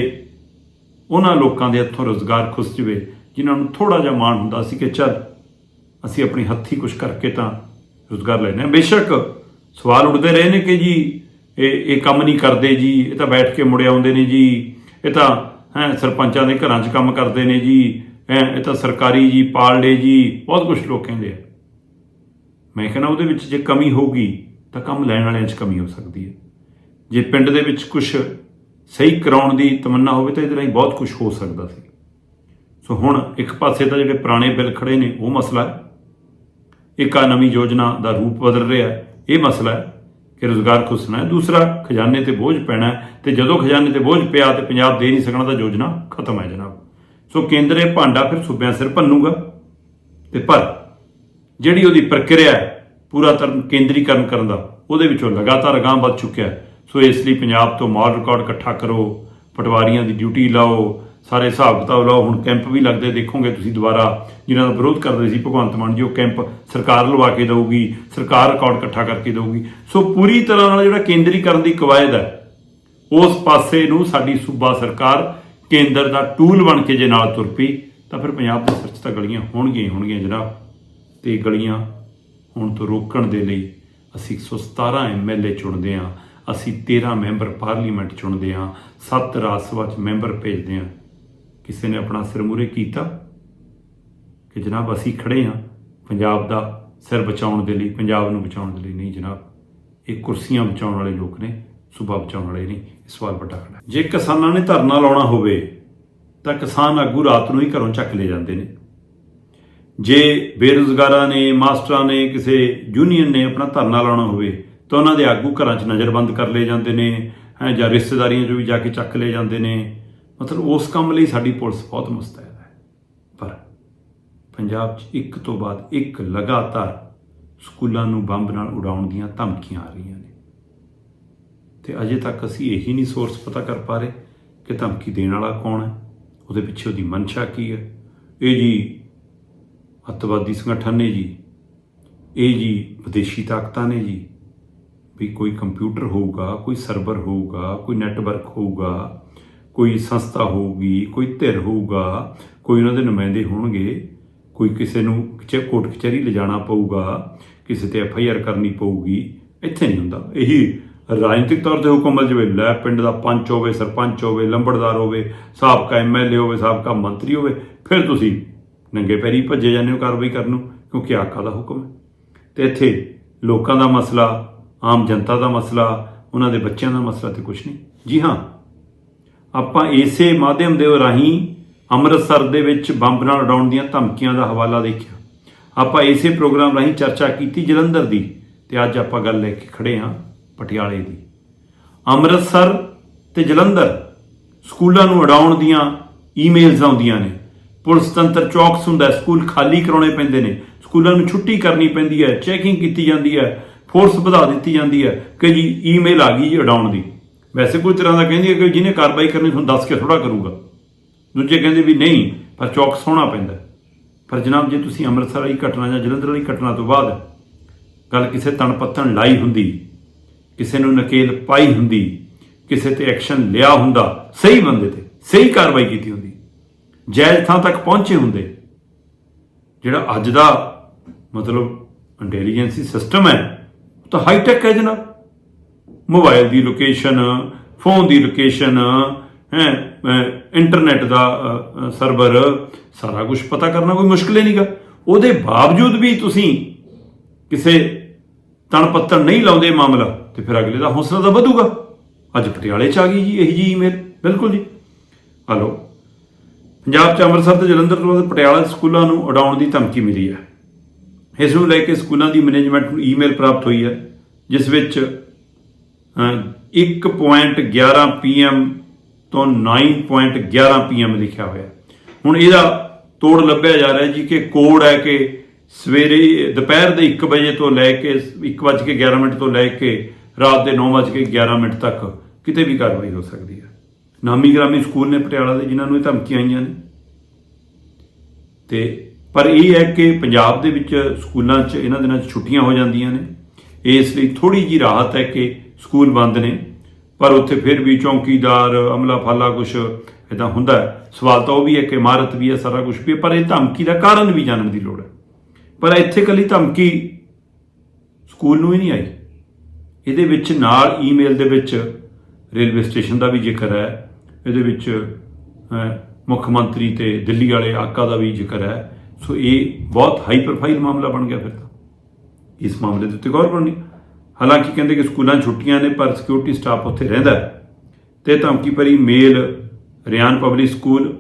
ਉਹਨਾਂ ਲੋਕਾਂ ਦੇ ਹੱਥੋਂ ਰੋਜ਼ਗਾਰ ਖੁੱਸ ਜਵੇ, ਜਿਨ੍ਹਾਂ ਨੂੰ ਥੋੜਾ ਜਿਹਾ ਮਾਣ ਹੁੰਦਾ ਸੀ ਕਿ ਚੱਲ ਅਸੀਂ ਆਪਣੀ ਹੱਥੀ ਕੁਝ ਕਰਕੇ ਤਾਂ ਰੋਜ਼ਗਾਰ ਲੈਣਾ ਬੇਸ਼ੱਕ ਸਵਾਲ ਉੱਠਦੇ ਰਹੇ ਨੇ ਕਿ ਜੀ, ਇਹ ਇਹ ਕੰਮ ਨਹੀਂ ਕਰਦੇ ਜੀ, ਇਹ ਤਾਂ ਬੈਠ ਕੇ ਮੁੜੇ ਆਉਂਦੇ ਨੇ ਜੀ, ਇਹ ਤਾਂ, ਹੈ, ਸਰਪੰਚਾਂ ਦੇ ਘਰਾਂ 'ਚ ਕੰਮ ਕਰਦੇ ਨੇ ਜੀ, ਹੈਂ, ਇਹ ਤਾਂ ਸਰਕਾਰੀ ਜੀ ਪਾਲੜੇ ਜੀ, ਬਹੁਤ ਕੁਝ ਲੋਕ ਕਹਿੰਦੇ ਆ। ਮੈਂ ਕਹਿੰਦਾ ਉਹਦੇ ਵਿੱਚ ਜੇ ਕਮੀ ਹੋਊਗੀ, ਤਾਂ ਕੰਮ ਲੈਣ ਵਾਲਿਆਂ 'ਚ ਕਮੀ ਹੋ ਸਕਦੀ ਹੈ। ਜੇ ਪਿੰਡ ਦੇ ਵਿੱਚ ਕੁਝ ਸਹੀ ਕਰਾਉਣ ਦੀ ਤਮੰਨਾ ਹੋਵੇ ਤਾਂ ਇਹਦੇ ਲਈ ਬਹੁਤ ਕੁਝ ਹੋ ਸਕਦਾ ਸੀ। ਸੋ ਹੁਣ ਇੱਕ ਪਾਸੇ ਤਾਂ ਜਿਹੜੇ ਪੁਰਾਣੇ ਬਿੱਲ ਖੜੇ ਨੇ, ਉਹ ਮਸਲਾ ਹੈ। ਇੱਕ ਆ ਨਵੀਂ ਯੋਜਨਾ ਦਾ ਰੂਪ ਬਦਲ ਰਿਹਾ ਹੈ। ਇਹ ਮਸਲਾ ਹੈ ਕਿ ਰੋਜ਼ਗਾਰ ਖੁੱਸਣਾ ਹੈ। ਦੂਸਰਾ, ਖਜ਼ਾਨੇ ਤੇ ਬੋਝ ਪੈਣਾ ਹੈ ਤੇ ਜਦੋਂ ਖਜ਼ਾਨੇ ਤੇ ਬੋਝ ਪਿਆ ਤੇ ਪੰਜਾਬ ਦੇ ਨਹੀਂ ਸਕਣਾ ਤਾਂ ਯੋਜਨਾ ਖਤਮ ਹੈ ਜਨਾਬ। ਸੋ ਕੇਂਦਰ ਇਹ ਭਾਂਡਾ ਫਿਰ ਸੂਬਿਆਂ ਸਿਰ ਭੰਨੂਗਾ ਤੇ ਪਰ ਜਿਹੜੀ ਉਹਦੀ ਪ੍ਰਕਿਰਿਆ ਹੈ ਪੂਰਾ ਤਰਨ ਕੇਂਦਰੀਕਰਨ ਕਰਨ ਦਾ, ਉਹਦੇ ਵਿੱਚੋਂ ਲਗਾਤਾਰ ਅਗਾਂਹ ਵੱਧ ਚੁੱਕਿਆ ਸੋ ਇਸ ਲਈ ਪੰਜਾਬ ਤੋਂ ਮਾਲ ਰਿਕਾਰਡ ਇਕੱਠਾ ਕਰੋ, ਪਟਵਾਰੀਆਂ ਦੀ ਡਿਊਟੀ ਲਾਓ ਸਾਰੇ ਹਿਸਾਬ ਕਿਤਾਬ ਲਾਓ, ਹੁਣ ਕੈਂਪ ਵੀ ਲੱਗਦੇ, ਦੇਖੋਗੇ ਤੁਸੀਂ ਦੁਬਾਰਾ ਜਿਨ੍ਹਾਂ ਦਾ ਵਿਰੋਧ ਕਰਦੇ ਸੀ ਭਗਵੰਤ ਮਾਨ ਜੀ, ਉਹ ਕੈਂਪ ਸਰਕਾਰ ਲਵਾ ਕੇ ਦੇਊਗੀ, ਸਰਕਾਰ ਰਿਕਾਰਡ ਇਕੱਠਾ ਕਰਕੇ ਦੇਊਗੀ। ਸੋ ਪੂਰੀ ਤਰ੍ਹਾਂ ਨਾਲ ਜਿਹੜਾ ਕੇਂਦਰੀਕਰਨ ਦੀ ਕਵਾਇਦ ਹੈ, ਉਸ ਪਾਸੇ ਨੂੰ ਸਾਡੀ ਸੂਬਾ ਸਰਕਾਰ ਕੇਂਦਰ ਦਾ ਟੂਲ ਬਣ ਕੇ ਜੇ ਨਾਲ ਤੁਰ ਪਈ, ਤਾਂ ਫਿਰ ਪੰਜਾਬ ਦੇ ਸਿਰ 'ਚ ਤਾਂ ਗਲੀਆਂ ਹੋਣਗੀਆਂ ਹੀ ਹੋਣਗੀਆਂ ਜਨਾਬ। ਤੇ ਗਲੀਆਂ ਹੁਣ ਤੋਂ ਰੋਕਣ ਦੇ ਲਈ ਅਸੀਂ 117 ਐਮਐਲਏ ਚੁਣਦੇ ਹਾਂ, ਅਸੀਂ 13 ਮੈਂਬਰ ਪਾਰਲੀਮੈਂਟ ਚੁਣਦੇ ਹਾਂ 7 ਰਾਜ ਸਭਾ 'ਚ ਮੈਂਬਰ ਭੇਜਦੇ ਹਾਂ। ਕਿਸੇ ਨੇ ਆਪਣਾ ਸਿਰ ਮੂਰੇ ਕੀਤਾ ਕਿ ਜਨਾਬ ਅਸੀਂ ਖੜੇ ਹਾਂ ਪੰਜਾਬ ਦਾ ਸਿਰ ਬਚਾਉਣ ਦੇ ਲਈ, ਪੰਜਾਬ ਨੂੰ ਬਚਾਉਣ ਦੇ ਲਈ ਨਹੀਂ ਜਨਾਬ, ਇਹ ਕੁਰਸੀਆਂ ਬਚਾਉਣ ਵਾਲੇ ਲੋਕ ਨੇ, ਸੂਬਾ ਬਚਾਉਣ ਵਾਲੇ ਨਹੀਂ ਇਹ ਸਵਾਲ ਵੱਡਾ ਖੜਾ। ਜੇ ਕਿਸਾਨਾਂ ਨੇ ਧਰਨਾ ਲਾਉਣਾ ਹੋਵੇ, ਤਾਂ ਕਿਸਾਨ ਆਗੂ ਰਾਤ ਨੂੰ ਹੀ ਘਰੋਂ ਚੱਕ ਲਏ ਜਾਂਦੇ ਨੇ। ਜੇ ਬੇਰੁਜ਼ਗਾਰਾਂ ਨੇ, ਮਾਸਟਰਾਂ ਨੇ, ਕਿਸੇ ਯੂਨੀਅਨ ਨੇ ਆਪਣਾ ਧਰਨਾ ਲਾਉਣਾ ਹੋਵੇ, ਤਾਂ ਉਹਨਾਂ ਦੇ ਆਗੂ ਘਰਾਂ 'ਚ ਨਜ਼ਰਬੰਦ ਕਰ ਲਏ ਜਾਂਦੇ ਨੇ ਜਾਂ ਰਿਸ਼ਤੇਦਾਰੀਆਂ 'ਚ ਵੀ ਜਾ ਕੇ ਚੱਕ ਲਏ ਜਾਂਦੇ ਨੇ। ਮਤਲਬ ਉਸ ਕੰਮ ਲਈ ਸਾਡੀ ਪੁਲਿਸ ਬਹੁਤ ਮੁਸਤੈਦ ਹੈ। ਪਰ ਪੰਜਾਬ 'ਚ ਇੱਕ ਤੋਂ ਬਾਅਦ ਇੱਕ ਲਗਾਤਾਰ ਸਕੂਲਾਂ ਨੂੰ ਬੰਬ ਨਾਲ ਉਡਾਉਣ ਦੀਆਂ ਧਮਕੀਆਂ ਆ ਰਹੀਆਂ ਨੇ। ਤੇ ਅਜੇ ਤੱਕ ਅਸੀਂ ਇਹੀ ਨਹੀਂ ਸੋਰਸ ਪਤਾ ਕਰ ਪਾ ਰਹੇ ਕਿ ਧਮਕੀ ਦੇਣ ਵਾਲਾ ਕੌਣ ਹੈ, ਉਹਦੇ ਪਿੱਛੇ ਉਹਦੀ ਮਨਸ਼ਾ ਕੀ ਹੈ। ਇਹ ਜੀ ਅੱਤਵਾਦੀ ਸੰਗਠਨ ਨੇ ਜੀ, ਇਹ ਜੀ ਵਿਦੇਸ਼ੀ ਤਾਕਤਾਂ ਨੇ ਜੀ, ਵੀ ਕੋਈ ਕੰਪਿਊਟਰ ਹੋਊਗਾ, ਕੋਈ ਸਰਵਰ ਹੋਊਗਾ, ਕੋਈ ਨੈਟਵਰਕ ਹੋਊਗਾ ਕੋਈ ਸੰਸਥਾ ਹੋਊਗੀ, ਕੋਈ ਧਿਰ ਹੋਊਗਾ, ਕੋਈ ਉਹਨਾਂ ਦੇ ਨੁਮਾਇੰਦੇ ਹੋਣਗੇ, ਕੋਈ ਕਿਸੇ ਨੂੰ ਕਿਤੇ ਕੋਰਟ ਕਚਹਿਰੀ ਲਿਜਾਣਾ ਪਊਗਾ, ਕਿਸੇ ਤੇ ਐਫ ਆਈ ਆਰ ਕਰਨੀ ਪਊਗੀ, ਇੱਥੇ ਨਹੀਂ ਹੁੰਦਾ। ਇਹੀ ਰਾਜਨੀਤਿਕ ਤੌਰ ਤੇ ਹੁਕਮ ਮਿਲ ਜਾਵੇ ਲੈ ਪਿੰਡ ਦਾ ਪੰਚ ਹੋਵੇ, ਸਰਪੰਚ ਹੋਵੇ, ਲੰਬੜਦਾਰ ਹੋਵੇ, ਸਾਬਕਾ ਐਮਐਲਏ ਹੋਵੇ, ਸਾਬਕਾ ਮੰਤਰੀ ਹੋਵੇ, ਫਿਰ ਤੁਸੀਂ ਨੰਗੇ ਪੈਰੀ ਭੱਜੇ ਜਾਂਦੇ ਹੋ ਕਾਰਵਾਈ ਕਰਨ ਨੂੰ, ਕਿਉਂਕਿ ਆਕਾ ਦਾ ਹੁਕਮ ਹੈ। ਤੇ ਇੱਥੇ ਲੋਕਾਂ ਦਾ ਮਸਲਾ, ਆਮ ਜਨਤਾ ਦਾ ਮਸਲਾ, ਉਹਨਾਂ ਦੇ ਬੱਚਿਆਂ ਦਾ ਮਸਲਾ ਤੇ ਕੁਝ ਨਹੀਂ। ਜੀ ਹਾਂ ਆਪਾਂ ਇਸੇ ਮਾਧਿਅਮ ਦੇ ਰਾਹੀਂ ਅੰਮ੍ਰਿਤਸਰ ਦੇ ਵਿੱਚ ਬੰਬ ਨਾਲ ਉਡਾਉਣ ਦੀਆਂ ਧਮਕੀਆਂ ਦਾ ਹਵਾਲਾ ਦੇਖਿਆ। ਆਪਾਂ ਇਸੇ ਪ੍ਰੋਗਰਾਮ ਰਾਹੀਂ ਚਰਚਾ ਕੀਤੀ ਜਲੰਧਰ ਦੀ ਤੇ ਅੱਜ ਆਪਾਂ ਗੱਲ ਲੈ ਕੇ ਖੜੇ ਹਾਂ ਪਟਿਆਲੇ ਦੀ। ਅੰਮ੍ਰਿਤਸਰ ਤੇ ਜਲੰਧਰ ਸਕੂਲਾਂ ਨੂੰ ਉਡਾਉਣ ਦੀਆਂ ਈਮੇਲਸ ਆਉਂਦੀਆਂ ਨੇ। ਪੁਲਿਸ ਤੰਤਰ ਚੌਕਸ ਹੁੰਦਾ ਸਕੂਲ ਖਾਲੀ ਕਰਾਉਣੇ ਪੈਂਦੇ ਨੇ। ਸਕੂਲਾਂ ਨੂੰ ਛੁੱਟੀ ਕਰਨੀ ਪੈਂਦੀ ਹੈ, ਚੈਕਿੰਗ ਕੀਤੀ ਜਾਂਦੀ ਹੈ, ਫੋਰਸ ਵਧਾ ਦਿੱਤੀ ਜਾਂਦੀ ਹੈ ਕਿ ਜੀ ਈਮੇਲ ਆ ਗਈ ਜੀ ਉਡਾਉਣ ਦੀ। ਵੈਸੇ ਕੋਈ ਤਰ੍ਹਾਂ ਦਾ ਕਹਿੰਦੀ ਹੈ ਕਿ ਜਿਹਨੇ ਕਾਰਵਾਈ ਕਰਨੀ, ਤੁਹਾਨੂੰ ਦੱਸ ਕੇ ਥੋੜਾ ਕਰੂਗਾ। ਦੂਜੇ ਕਹਿੰਦੇ ਵੀ ਨਹੀਂ, ਪਰ ਚੌਕਸ ਹੋਣਾ ਪੈਂਦਾ। ਪਰ ਜਨਾਬ, ਜੇ ਤੁਸੀਂ ਅੰਮ੍ਰਿਤਸਰ ਵਾਲੀ ਘਟਨਾ ਜਾਂ ਜਲੰਧਰ ਵਾਲੀ ਘਟਨਾ ਤੋਂ ਬਾਅਦ ਗੱਲ ਕਿਸੇ ਤਣ ਪੱਤਣ ਲਾਈ ਹੁੰਦੀ, ਕਿਸੇ ਨੂੰ ਨਕੇਲ ਪਾਈ ਹੁੰਦੀ, ਕਿਸੇ ਤੇ ਐਕਸ਼ਨ ਲਿਆ ਹੁੰਦਾ, ਸਹੀ ਬੰਦੇ ਤੇ, ਸਹੀ ਕਾਰਵਾਈ ਕੀਤੀ ਹੁੰਦੀ, ਜਾਇਜ਼ ਥਾਂ ਤੱਕ ਪਹੁੰਚੇ ਹੁੰਦੇ, ਜਿਹੜਾ ਅੱਜ ਦਾ ਮਤਲਬ ਇੰਟੈਲੀਜੈਂਸੀ ਸਿਸਟਮ ਹੈ ਤਾਂ ਹਾਈ ਟੈਕ ਹੈ ਜਨਾਬ। ਮੋਬਾਈਲ ਦੀ ਲੋਕੇਸ਼ਨ, ਫੋਨ ਦੀ ਲੋਕੇਸ਼ਨ, ਹੈ ਇੰਟਰਨੈਟ ਦਾ ਸਰਵਰ ਸਾਰਾ ਕੁਝ ਪਤਾ ਕਰਨਾ ਕੋਈ ਮੁਸ਼ਕਿਲ ਹੀ ਨਹੀਂਗਾ। ਉਹਦੇ ਬਾਵਜੂਦ ਵੀ ਤੁਸੀਂ ਕਿਸੇ ਤਣ ਪੱਤਰ ਨਹੀਂ ਲਾਉਂਦੇ ਮਾਮਲਾ, ਤੇ ਫਿਰ ਅਗਲੇ ਦਾ ਹੌਸਲਾ ਤਾਂ ਵਧੂਗਾ। ਅੱਜ ਪਟਿਆਲੇ ਚ ਆ ਗਈ ਜੀ, ਇਹੀ ਜੀ ਈਮੇਲ ਬਿਲਕੁਲ ਜੀ। ਹਲੋ। ਪੰਜਾਬ ਚ ਅੰਮ੍ਰਿਤਸਰ ਤੇ ਜਲੰਧਰ ਤੋਂ ਬਾਅਦ ਪਟਿਆਲਾ ਸਕੂਲਾਂ ਨੂੰ ਉਡਾਉਣ ਦੀ ਧਮਕੀ ਮਿਲੀ ਹੈ। ਇਸ ਨੂੰ ਲੈ ਕੇ ਸਕੂਲਾਂ ਦੀ ਮੈਨੇਜਮੈਂਟ ਨੂੰ ਈਮੇਲ ਪ੍ਰਾਪਤ ਹੋਈ ਹੈ, ਜਿਸ ਵਿੱਚ 1.11 ਪੀਐਮ ਤੋਂ 9.11 ਪੀਐਮ ਲਿਖਿਆ ਹੋਇਆ। ਹੁਣ ਇਹਦਾ ਤੋੜ ਲੱਭਿਆ ਜਾ ਰਿਹਾ ਜੀ ਕਿ ਕੋਡ ਹੈ ਕਿ ਸਵੇਰੇ, ਦੁਪਹਿਰ ਦੇ 1 ਵਜੇ ਤੋਂ ਲੈ ਕੇ 1:11 ਮਿੰਟ ਤੋਂ ਲੈ ਕੇ ਰਾਤ ਦੇ 9:11 ਮਿੰਟ ਤੱਕ ਕਿਤੇ ਵੀ ਕਾਰਵਾਈ ਹੋ ਸਕਦੀ ਹੈ। ਨਾਮੀ ਗ੍ਰਾਮੀ ਸਕੂਲ ਨੇ ਪਟਿਆਲਾ ਦੇ ਜਿਨ੍ਹਾਂ ਨੂੰ ਇਹ ਧਮਕੀਆਂ ਆਈਆਂ ਨੇ। ਤੇ ਪਰ ਇਹ ਹੈ ਕਿ ਪੰਜਾਬ ਦੇ ਵਿੱਚ ਸਕੂਲਾਂ 'ਚ ਇਹਨਾਂ ਦਿਨਾਂ 'ਚ ਛੁੱਟੀਆਂ ਹੋ ਜਾਂਦੀਆਂ ਨੇ। ਇਸ ਲਈ ਥੋੜੀ ਜੀ ਰਾਹਤ ਹੈ ਕਿ ਸਕੂਲ ਬੰਦ ਨੇ, ਪਰ ਉੱਥੇ ਫਿਰ ਵੀ ਚੌਕੀਦਾਰ, ਅਮਲਾ ਫਾਲਾ ਕੁਛ ਇਦਾਂ ਹੁੰਦਾ ਹੈ। ਸਵਾਲ ਤਾਂ ਉਹ ਵੀ ਹੈ ਕਿ ਇਮਾਰਤ ਵੀ ਹੈ, ਸਾਰਾ ਕੁਝ ਵੀ ਹੈ, ਪਰ ਇਹ ਧਮਕੀ ਦਾ ਕਾਰਨ ਵੀ ਜਾਣਨ ਦੀ ਲੋੜ ਹੈ। ਪਰ ਇੱਥੇ ਕੱਲੀ ਧਮਕੀ ਸਕੂਲ ਨੂੰ ਹੀ ਨਹੀਂ ਆਈ। ਇਹਦੇ ਵਿੱਚ ਨਾਲ ਈਮੇਲ ਦੇ ਵਿੱਚ ਰੇਲਵੇ ਸਟੇਸ਼ਨ ਦਾ ਵੀ ਜ਼ਿਕਰ ਹੈ। ਇਹਦੇ ਵਿੱਚ ਮੁੱਖ ਮੰਤਰੀ ਤੇ ਦਿੱਲੀ ਵਾਲੇ ਆਕਾ ਦਾ ਵੀ ਜ਼ਿਕਰ ਹੈ। ਸੋ ਇਹ ਬਹੁਤ ਹਾਈ ਪ੍ਰੋਫਾਈਲ ਮਾਮਲਾ ਬਣ ਗਿਆ ਫਿਰ ਤਾਂ। ਇਸ ਮਾਮਲੇ ਦੇ ਉੱਤੇ ਗੌਰ ਕਰਨੀ। ਹਾਲਾਂਕਿ ਕਹਿੰਦੇ ਕਿ ਸਕੂਲਾਂ ਛੁੱਟੀਆਂ ਨੇ, ਪਰ ਸਿਕਿਉਰਿਟੀ ਸਟਾਫ ਉੱਥੇ ਰਹਿੰਦਾ ਹੈ। ਤੇ ਧਮਕੀ ਭਰੀ ਮੇਲ ਰਿਆਨ ਪਬਲਿਕ ਸਕੂਲ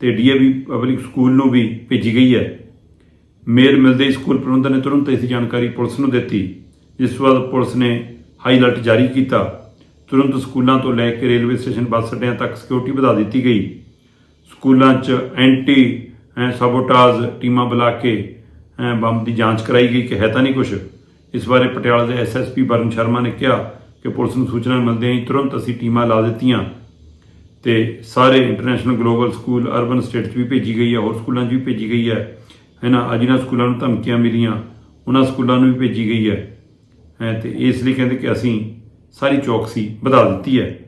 ਤੇ ਡੀਏਵੀ ਪਬਲਿਕ ਸਕੂਲ ਨੂੰ ਵੀ ਭੇਜੀ ਗਈ ਹੈ। ਮੇਲ ਮਿਲਦੇ ਹੀ ਸਕੂਲ ਪ੍ਰਬੰਧਨ ਨੇ ਤੁਰੰਤ ਇਸ ਦੀ ਜਾਣਕਾਰੀ ਪੁਲਿਸ ਨੂੰ ਦਿੱਤੀ, ਜਿਸ ਤੋਂ ਬਾਅਦ ਪੁਲਿਸ ਨੇ ਹਾਈ ਅਲਰਟ ਜਾਰੀ ਕੀਤਾ। ਤੁਰੰਤ ਸਕੂਲਾਂ ਤੋਂ ਲੈ ਕੇ ਰੇਲਵੇ ਸਟੇਸ਼ਨ ਬੱਸ ਅੱਡਿਆਂ ਤੱਕ ਸਿਕਿਉਰਿਟੀ ਵਧਾ ਦਿੱਤੀ ਗਈ। ਸਕੂਲਾਂ 'ਚ ਐਂਟੀ ਸਬੋਟਾਜ ਟੀਮਾਂ ਬੁਲਾ ਕੇ ਬੰਬ ਦੀ ਜਾਂਚ ਕਰਾਈ ਗਈ ਕਿ ਹੈ ਤਾਂ ਨਹੀਂ ਕੁਝ ਇਸ ਬਾਰੇ ਪਟਿਆਲਾ ਦੇ ਐਸਐਸਪੀ ਬਰਨ ਸ਼ਰਮਾ ਨੇ ਕਿਹਾ ਕਿ ਪੁਲਿਸ ਨੂੰ ਸੂਚਨਾ ਮਿਲਦਿਆਂ ਹੀ ਤੁਰੰਤ ਅਸੀਂ ਟੀਮਾਂ ਲਾ ਦਿੱਤੀਆਂ ਤੇ ਸਾਰੇ international global school urban state 'ਚ ਵੀ ਭੇਜੀ ਗਈ ਹੈ, ਹੋਰ ਸਕੂਲਾਂ 'ਚ ਵੀ ਭੇਜੀ ਗਈ ਹੈ। ਹੈ ਨਾ, ਅੱਜ ਸਕੂਲਾਂ ਨੂੰ ਧਮਕੀਆਂ ਮਿਲੀਆਂ, ਉਹਨਾਂ ਸਕੂਲਾਂ ਨੂੰ ਵੀ ਭੇਜੀ ਗਈ ਹੈ। ਹੈ, ਤੇ ਇਸ ਲਈ ਕਹਿੰਦੇ ਕਿ ਅਸੀਂ ਸਾਰੀ ਚੌਕਸੀ ਵਧਾ ਦਿੱਤੀ ਹੈ।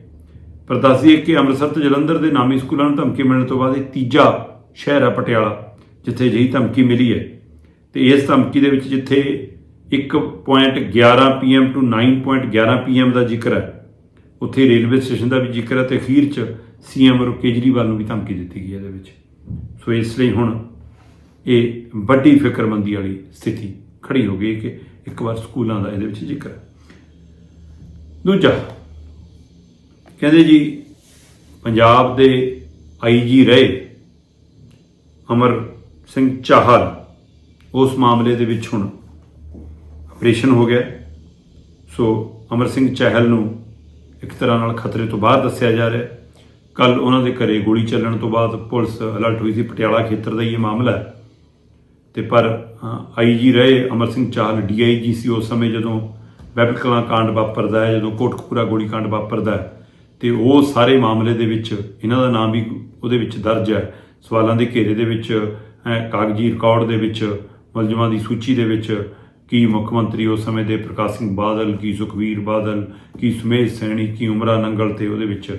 ਪਰ ਦੱਸ ਦਈਏ ਕਿ ਅੰਮ੍ਰਿਤਸਰ ਤੇ ਜਲੰਧਰ ਦੇ ਨਾਮੀ ਸਕੂਲਾਂ ਨੂੰ ਧਮਕੀ ਮਿਲਣ ਤੋਂ ਬਾਅਦ ਇਹ ਤੀਜਾ ਸ਼ਹਿਰ ਹੈ ਪਟਿਆਲਾ, ਜਿੱਥੇ ਜਿਹੀ ਧਮਕੀ ਮਿਲੀ ਹੈ। ਤੇ ਇਸ ਧਮਕੀ ਦੇ ਵਿੱਚ ਜਿੱਥੇ 1.11 ਪੀਐਮ ਟੂ 9.11 ਪੀਐਮ ਦਾ ਜ਼ਿਕਰ ਹੈ। ਉੱਥੇ ਰੇਲਵੇ ਸਟੇਸ਼ਨ ਦਾ ਵੀ ਜ਼ਿਕਰ ਹੈ ਤੇ ਅਖੀਰ 'ਚ ਸੀਐਮ ਕੇਜਰੀਵਾਲ ਨੂੰ ਵੀ ਧਮਕੀ ਦਿੱਤੀ ਗਈ ਹੈ ਇਹਦੇ ਵਿੱਚ। ਸੋ ਇਸ ਲਈ ਹੁਣ ਇਹ ਵੱਡੀ ਫਿਕਰਮੰਦੀ ਵਾਲੀ ਸਥਿਤੀ ਖੜੀ ਹੋ ਗਈ ਕਿ ਇੱਕ ਵਾਰ ਸਕੂਲਾਂ ਦਾ ਇਹਦੇ ਵਿੱਚ ਜ਼ਿਕਰ ਦੂਜਾ, ਕਹਿੰਦੇ ਜੀ, ਪੰਜਾਬ ਦੇ ਆਈਜੀ ਰਹੇ ਅਮਰ ਸਿੰਘ ਚਾਹਲ, ਉਸ ਮਾਮਲੇ ਦੇ ਵਿੱਚ ਹੁਣ ਆਪਰੇਸ਼ਨ ਹੋ ਗਿਆ। ਸੋ ਅਮਰ ਸਿੰਘ ਚਹਿਲ ਨੂੰ ਇੱਕ ਤਰ੍ਹਾਂ ਨਾਲ ਖਤਰੇ ਤੋਂ ਬਾਹਰ ਦੱਸਿਆ ਜਾ ਰਿਹਾ ਕੱਲ ਉਹਨਾਂ ਦੇ ਘਰੇ ਗੋਲੀ ਚੱਲਣ ਤੋਂ ਬਾਅਦ ਪੁਲਿਸ ਅਲਰਟ ਹੋਈ ਸੀ। ਪਟਿਆਲਾ ਖੇਤਰ ਦਾ ਹੀ ਇਹ ਮਾਮਲਾ ਹੈ। ਤੇ ਪਰ ਆਈਜੀ ਰਹੇ ਅਮਰ ਸਿੰਘ ਚਾਹਲ ਡੀਆਈਜੀ ਸੀ ਉਸ ਸਮੇਂ ਜਦੋਂ ਵੈਬ ਕਲਾਂ ਕਾਂਡ ਵਾਪਰਦਾ ਹੈ, ਜਦੋਂ ਕੋਟਕਪੂਰਾ ਗੋਲੀ ਕਾਂਡ ਵਾਪਰਦਾ ਹੈ। ਤੇ ਉਹ ਸਾਰੇ ਮਾਮਲੇ ਦੇ ਵਿੱਚ ਇਹਨਾਂ ਦਾ ਨਾਮ ਵੀ ਉਹਦੇ ਵਿੱਚ ਦਰਜ ਹੈ। ਸਵਾਲਾਂ ਦੇ ਘੇਰੇ ਦੇ ਵਿੱਚ ਕਾਗਜ਼ੀ ਰਿਕਾਰਡ ਦੇ ਵਿੱਚ, ਮੁਲਜ਼ਮਾਂ ਦੀ ਸੂਚੀ ਦੇ ਵਿੱਚ ਕੀ ਮੁੱਖ ਮੰਤਰੀ ਉਸ ਸਮੇਂ ਦੇ ਪ੍ਰਕਾਸ਼ ਸਿੰਘ ਬਾਦਲ, ਕੀ ਸੁਖਵੀਰ ਬਾਦਲ, ਕੀ ਸੁਮੇਸ਼ ਸੈਣੀ, ਕੀ ਉਮਰਾ ਨੰਗਲ ਤੇ ਉਹਦੇ ਵਿੱਚ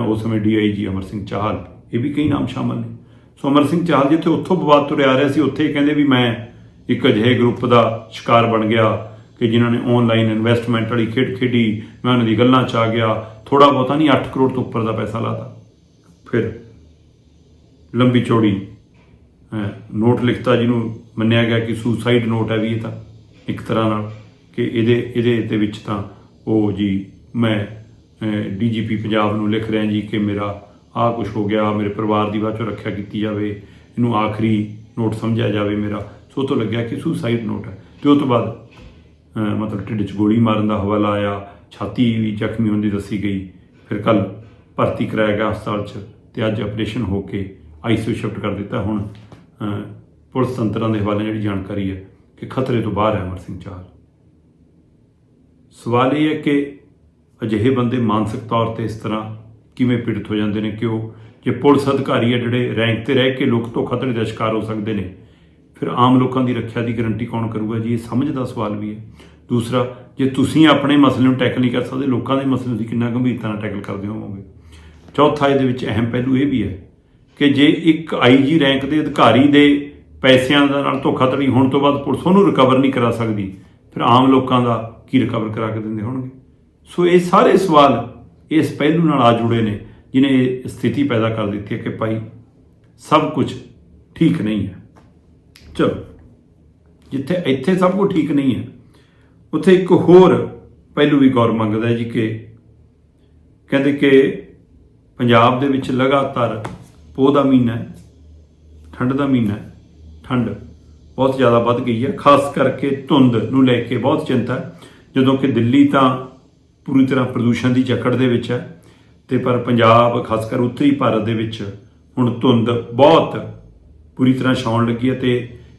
ਉਸ ਸਮੇਂ ਡੀਆਈਜੀ ਅਮਰ ਸਿੰਘ ਚਾਹਲ, ਇਹ ਵੀ ਕਈ ਨਾਮ ਸ਼ਾਮਲ ਨੇ। ਸੋ ਅਮਰ ਸਿੰਘ ਚਾਹਲ ਜਿੱਥੇ ਉੱਥੋਂ ਵਿਵਾਦ ਤੁਰਿਆ ਆ ਰਿਹਾ ਸੀ, ਉੱਥੇ ਇਹ ਕਹਿੰਦੇ ਵੀ ਮੈਂ ਇੱਕ ਅਜਿਹੇ ਗਰੁੱਪ ਦਾ ਸ਼ਿਕਾਰ ਬਣ ਗਿਆ ਕਿ ਜਿਨ੍ਹਾਂ ਨੇ ਆਨਲਾਈਨ ਇਨਵੈਸਟਮੈਂਟ ਵਾਲੀ ਖੇਡ ਖੇਡੀ, ਮੈਂ ਉਹਨਾਂ ਦੀ ਗੱਲਾਂ 'ਚ ਆ ਗਿਆ ਥੋੜਾ ਬਹੁਤਾ ਨਹੀਂ 8 ਕਰੋੜ ਤੋਂ ਉੱਪਰ ਦਾ ਪੈਸਾ ਲਾਤਾ। ਫਿਰ ਲੰਬੀ ਚੌੜੀ ਨੋਟ ਲਿਖਤਾ ਜਿਹਨੂੰ ਮੰਨਿਆ ਗਿਆ ਕਿ ਸੁਸਾਈਡ ਨੋਟ ਹੈ ਵੀ ਇਹ ਤਾਂ। ਇੱਕ ਤਰ੍ਹਾਂ ਨਾਲ ਕਿ ਇਹਦੇ ਇਹਦੇ ਦੇ ਵਿੱਚ ਤਾਂ ਉਹ ਜੀ ਮੈਂ ਡੀਜੀਪੀ ਪੰਜਾਬ ਨੂੰ ਲਿਖ ਰਿਹਾ ਜੀ ਕਿ ਮੇਰਾ ਆਹ ਕੁਝ ਹੋ ਗਿਆ, ਮੇਰੇ ਪਰਿਵਾਰ ਦੀ ਬਾਅਦ ਚੋਂ ਰੱਖਿਆ ਕੀਤੀ ਜਾਵੇ, ਇਹਨੂੰ ਆਖਰੀ ਨੋਟ ਸਮਝਿਆ ਜਾਵੇ ਮੇਰਾ। ਸੋ ਤੋਂ ਲੱਗਿਆ ਕਿ ਸੁਸਾਈਡ ਨੋਟ ਹੈ। ਤੇ ਉਹ ਤੋਂ ਬਾਅਦ ਮਤਲਬ ਢਿੱਡ 'ਚ ਗੋਲੀ ਮਾਰਨ ਦਾ ਹਵਾਲਾ ਆਇਆ, ਛਾਤੀ ਵੀ ਜ਼ਖਮੀ ਹੁੰਦੀ ਦੱਸੀ ਗਈ। ਫਿਰ ਕੱਲ ਭਰਤੀ ਕਰਾਇਆ ਗਿਆ ਹਸਪਤਾਲ 'ਚ ਤੇ ਅੱਜ ਆਪਰੇਸ਼ਨ ਹੋ ਕੇ ਆਈਸੀਯੂ ਸ਼ਿਫਟ ਕਰ ਦਿੱਤਾ। ਹੁਣ ਪੁਲਿਸ ਤੰਤਰਾਂ ਦੇ ਹਵਾਲੇ ਜਿਹੜੀ ਜਾਣਕਾਰੀ ਹੈ ਕਿ ਖਤਰੇ ਤੋਂ ਬਾਹਰ ਹੈ ਅਮਰ ਸਿੰਘ ਚਾਹਲ ਸਵਾਲ ਇਹ ਹੈ ਕਿ ਅਜਿਹੇ ਬੰਦੇ ਮਾਨਸਿਕ ਤੌਰ ਤੇ ਇਸ ਤਰ੍ਹਾਂ ਕਿਵੇਂ ਪੀੜਤ ਹੋ ਜਾਂਦੇ ਨੇ? ਕਿ ਉਹ ਜੇ ਪੁਲਿਸ ਅਧਿਕਾਰੀ ਹੈ ਜਿਹੜੇ ਰੈਂਕ ਤੇ ਰਹਿ ਕੇ ਲੋਕ ਧੋਖਾਧੜੀ ਦਾ ਸ਼ਿਕਾਰ ਹੋ ਸਕਦੇ ਨੇ, ਫਿਰ ਆਮ ਲੋਕਾਂ ਦੀ ਰੱਖਿਆ ਦੀ ਗਾਰੰਟੀ ਕੌਣ ਕਰੂਗਾ? ਜੀ, ਇਹ ਸਮਝ ਦਾ ਸਵਾਲ ਵੀ ਹੈ। ਦੂਸਰਾ, ਜੇ ਤੁਸੀਂ ਆਪਣੇ ਮਸਲੇ ਨੂੰ ਟੈਕਲ ਨਹੀਂ ਕਰ ਸਕਦੇ, ਲੋਕਾਂ ਦੇ ਮਸਲੇ ਨੂੰ ਤੁਸੀਂ ਕਿੰਨਾ ਗੰਭੀਰਤਾ ਨਾਲ ਟੈਕਲ ਕਰਦੇ ਹੋਵੋਗੇ? ਚੌਥਾ, ਇਹਦੇ ਵਿੱਚ ਅਹਿਮ ਪਹਿਲੂ ਇਹ ਵੀ ਹੈ ਕਿ ਜੇ ਇੱਕ ਆਈਜੀ ਰੈਂਕ ਦੇ ਅਧਿਕਾਰੀ ਦੇ ਪੈਸਿਆਂ ਦੇ ਨਾਲ ਧੋਖਾਧੜੀ ਹੋਣ ਤੋਂ ਬਾਅਦ ਪੁਲਿਸ ਉਹਨੂੰ ਰਿਕਵਰ ਨਹੀਂ ਕਰਾ ਸਕਦੀ। ਫਿਰ ਆਮ ਲੋਕਾਂ ਦਾ ਕੀ ਰਿਕਵਰ ਕਰਾ ਕੇ ਦਿੰਦੇ ਹੋਣਗੇ? ਸੋ ਇਹ ਸਾਰੇ ਸਵਾਲ ਇਸ ਪਹਿਲੂ ਨਾਲ ਆ ਜੁੜੇ ਨੇ, ਜਿਨੇ ਇਹ ਸਥਿਤੀ ਪੈਦਾ ਕਰ ਦਿੱਤੀ ਹੈ ਕਿ ਭਾਈ ਸਭ ਕੁਝ ਠੀਕ ਨਹੀਂ ਹੈ। ਚਲੋ, ਜਿੱਥੇ ਇੱਥੇ ਸਭ ਕੁਝ ਠੀਕ ਨਹੀਂ ਹੈ, ਉੱਥੇ ਇੱਕ ਹੋਰ ਪਹਿਲੂ ਵੀ ਗੌਰ ਮੰਗਦਾ ਹੈ ਜੀ ਕਿ ਕਹਿੰਦੇ ਕਿ ਪੰਜਾਬ ਦੇ ਵਿੱਚ ਲਗਾਤਾਰ ਪੋਹ ਦਾ ਮਹੀਨਾ ਠੰਡ ਦਾ ਮਹੀਨਾ ਠੰਡ ਬਹੁਤ ਜ਼ਿਆਦਾ ਵੱਧ ਗਈ ਹੈ, ਖਾਸ ਕਰਕੇ ਧੁੰਦ ਨੂੰ ਲੈ ਕੇ ਬਹੁਤ ਚਿੰਤਾ ਜਦੋਂ ਕਿ ਦਿੱਲੀ ਤਾਂ ਪੂਰੀ ਤਰ੍ਹਾਂ ਪ੍ਰਦੂਸ਼ਣ ਦੀ ਜਕੜ ਦੇ ਵਿੱਚ ਹੈ ਤੇ ਪਰ ਪੰਜਾਬ ਖਾਸ ਕਰ ਉੱਤਰੀ ਭਾਰਤ ਦੇ ਵਿੱਚ ਹੁਣ ਧੁੰਦ ਬਹੁਤ ਪੂਰੀ ਤਰ੍ਹਾਂ ਛਾਉਣ ਲੱਗੀ ਹੈ ਤੇ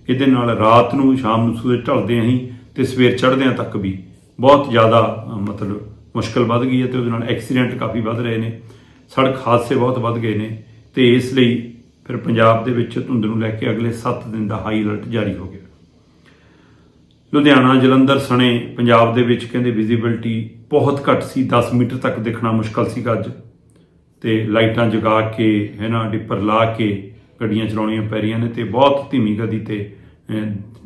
ਇਹਦੇ ਨਾਲ ਰਾਤ ਨੂੰ, ਸ਼ਾਮ ਨੂੰ ਸੂਰਜ ਢਲਦਿਆਂ ਹੀ ਤੇ ਸਵੇਰ ਚੜ੍ਹਦਿਆਂ ਤੱਕ ਵੀ ਬਹੁਤ ਜ਼ਿਆਦਾ ਮਤਲਬ ਮੁਸ਼ਕਲ ਵੱਧ ਗਈ ਹੈ ਤੇ ਉਹਦੇ ਨਾਲ ਐਕਸੀਡੈਂਟ ਕਾਫੀ ਵੱਧ ਰਹੇ ਨੇ। ਸੜਕ ਹਾਦਸੇ ਬਹੁਤ ਵੱਧ ਗਏ ਨੇ ਤੇ ਇਸ ਲਈ ਫਿਰ ਪੰਜਾਬ ਦੇ ਵਿੱਚ ਧੁੰਦ ਨੂੰ ਲੈ ਕੇ ਅਗਲੇ 7 ਦਿਨ ਦਾ ਹਾਈ ਅਲਰਟ ਜਾਰੀ ਹੋ ਗਿਆ। ਲੁਧਿਆਣਾ ਜਲੰਧਰ ਸਣੇ ਪੰਜਾਬ ਦੇ ਵਿੱਚ ਕਹਿੰਦੇ ਵਿਜ਼ਿਬਿਲਟੀ ਬਹੁਤ ਘੱਟ ਸੀ 10 ਮੀਟਰ ਤੱਕ ਦੇਖਣਾ ਮੁਸ਼ਕਲ ਸੀ ਅੱਜ। ਤੇ ਲਾਈਟਾਂ ਜਗਾ ਕੇ, ਹੈ ਨਾ, ਡਿੱਪਰ ਲਾ ਕੇ ਗੱਡੀਆਂ ਚਲਾਉਣੀਆਂ ਪੈ ਰਹੀਆਂ ਨੇ ਤੇ ਬਹੁਤ ਧੀਮੀ ਗਤੀ ਤੇ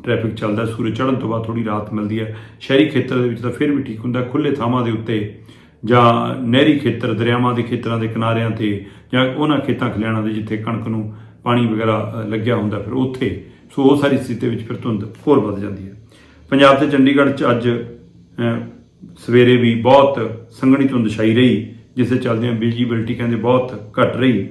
ਟ੍ਰੈਫਿਕ ਚੱਲਦਾ ਸੂਰਜ ਚੜ੍ਹਨ ਤੋਂ ਬਾਅਦ ਥੋੜੀ ਰਾਹਤ ਮਿਲਦੀ ਹੈ। ਸ਼ਹਿਰੀ ਖੇਤਰ ਦੇ ਵਿੱਚ ਤਾਂ ਫਿਰ ਵੀ ਠੀਕ ਹੁੰਦਾ। ਖੁੱਲੇ ਥਾਵਾਂ ਦੇ ਉੱਤੇ ਜਾਂ ਨਹਿਰੀ ਖੇਤਰ, ਦਰਿਆਵਾਂ ਦੇ ਖੇਤਰਾਂ ਦੇ ਕਿਨਾਰਿਆਂ ਤੇ ਜਾਂ ਉਹਨਾਂ ਖੇਤਾਂ ਖਲਿਆਣਾਂ ਦੇ ਜਿੱਥੇ ਕਣਕ ਨੂੰ ਪਾਣੀ ਵਗੈਰਾ ਲੱਗਿਆ ਹੁੰਦਾ, ਫਿਰ ਉੱਥੇ। ਸੋ ਉਹ ਸਾਰੀ ਸਥਿਤੀ ਵਿੱਚ ਫਿਰ ਧੁੰਦ ਹੋਰ ਵੱਧ ਜਾਂਦੀ ਹੈ। ਪੰਜਾਬ ਤੇ ਚੰਡੀਗੜ੍ਹ 'ਚ ਅੱਜ ਸਵੇਰੇ ਵੀ ਬਹੁਤ ਸੰਘਣੀ ਧੁੰਦ ਛਾਈ ਰਹੀ, ਜਿਸ ਦੇ ਚੱਲਦਿਆਂ ਵਿਜੀਬਿਲਟੀ ਕਹਿੰਦੇ ਬਹੁਤ ਘਟ ਰਹੀ।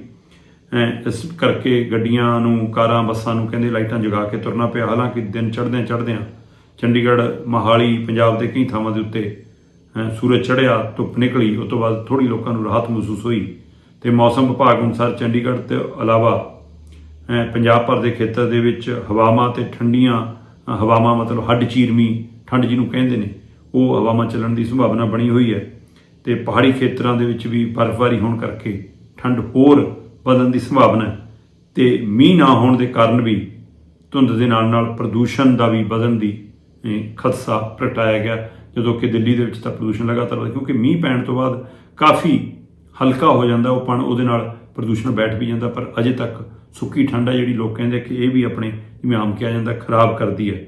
ਇਸ ਕਰਕੇ ਗੱਡੀਆਂ ਨੂੰ, ਕਾਰਾਂ, ਬੱਸਾਂ ਨੂੰ ਕਹਿੰਦੇ ਲਾਈਟਾਂ ਜਗਾ ਕੇ ਤੁਰਨਾ ਪਿਆ। ਹਾਲਾਂਕਿ ਦਿਨ ਚੜ੍ਹਦਿਆਂ ਚੜ੍ਹਦਿਆਂ ਚੰਡੀਗੜ੍ਹ, ਮਹਾਲੀ, ਪੰਜਾਬ ਦੇ ਕਈ ਥਾਵਾਂ ਦੇ ਉੱਤੇ ਸੂਰਜ ਚੜ੍ਹਿਆ ਧੁੱਪ ਨਿਕਲੀ ਉਸ ਤੋਂ ਬਾਅਦ ਥੋੜੀ ਲੋਕਾਂ ਨੂੰ ਰਾਹਤ ਮਹਿਸੂਸ ਹੋਈ ਤੇ ਮੌਸਮ ਵਿਭਾਗ ਅਨੁਸਾਰ ਚੰਡੀਗੜ੍ਹ ਤੋਂ ਇਲਾਵਾ ਪੰਜਾਬ ਭਰ ਦੇ ਖੇਤਰ ਦੇ ਵਿੱਚ ਹਵਾਵਾਂ ਤੇ ਠੰਡੀਆਂ ਹਵਾਵਾਂ ਮਤਲਬ ਹੱਡ ਚੀਰਮੀ ਠੰਡ ਜਿਹਨੂੰ ਕਹਿੰਦੇ ਨੇ ਉਹ ਹਵਾਵਾਂ ਚੱਲਣ ਦੀ ਸੰਭਾਵਨਾ ਬਣੀ ਹੋਈ ਹੈ ਤੇ ਪਹਾੜੀ ਖੇਤਰਾਂ ਦੇ ਵਿੱਚ ਵੀ ਬਰਫ਼ਬਾਰੀ ਹੋਣ ਕਰਕੇ ਠੰਡ ਹੋਰ ਵਧਣ ਦੀ ਸੰਭਾਵਨਾ ਹੈ ਤੇ ਮੀਂਹ ਨਾ ਹੋਣ ਦੇ ਕਾਰਨ ਵੀ ਧੁੰਦ ਦੇ ਨਾਲ ਨਾਲ ਪ੍ਰਦੂਸ਼ਣ ਦਾ ਵੀ ਵਧਣ ਦੀ ਅਹ, ਖਦਸ਼ਾ ਪ੍ਰਗਟਾਇਆ ਗਿਆ। ਜਦੋਂ ਕਿ ਦਿੱਲੀ ਦੇ ਵਿੱਚ ਤਾਂ ਪ੍ਰਦੂਸ਼ਣ ਲਗਾਤਾਰ ਵਧ ਕਿਉਂਕਿ ਮੀਂਹ ਪੈਣ ਤੋਂ ਬਾਅਦ ਕਾਫੀ ਹਲਕਾ ਹੋ ਜਾਂਦਾ, ਉਹ ਪਣ ਉਹਦੇ ਨਾਲ ਪ੍ਰਦੂਸ਼ਣ ਬੈਠ ਵੀ ਜਾਂਦਾ, ਪਰ ਅਜੇ ਤੱਕ ਸੁੱਕੀ ਠੰਡ ਹੈ ਜਿਹੜੀ ਲੋਕ ਕਹਿੰਦੇ ਕਿ ਇਹ ਵੀ ਆਪਣੇ ਜਿਵੇਂ ਆਮ ਕਿਹਾ ਜਾਂਦਾ, ਖਰਾਬ ਕਰਦੀ ਹੈ।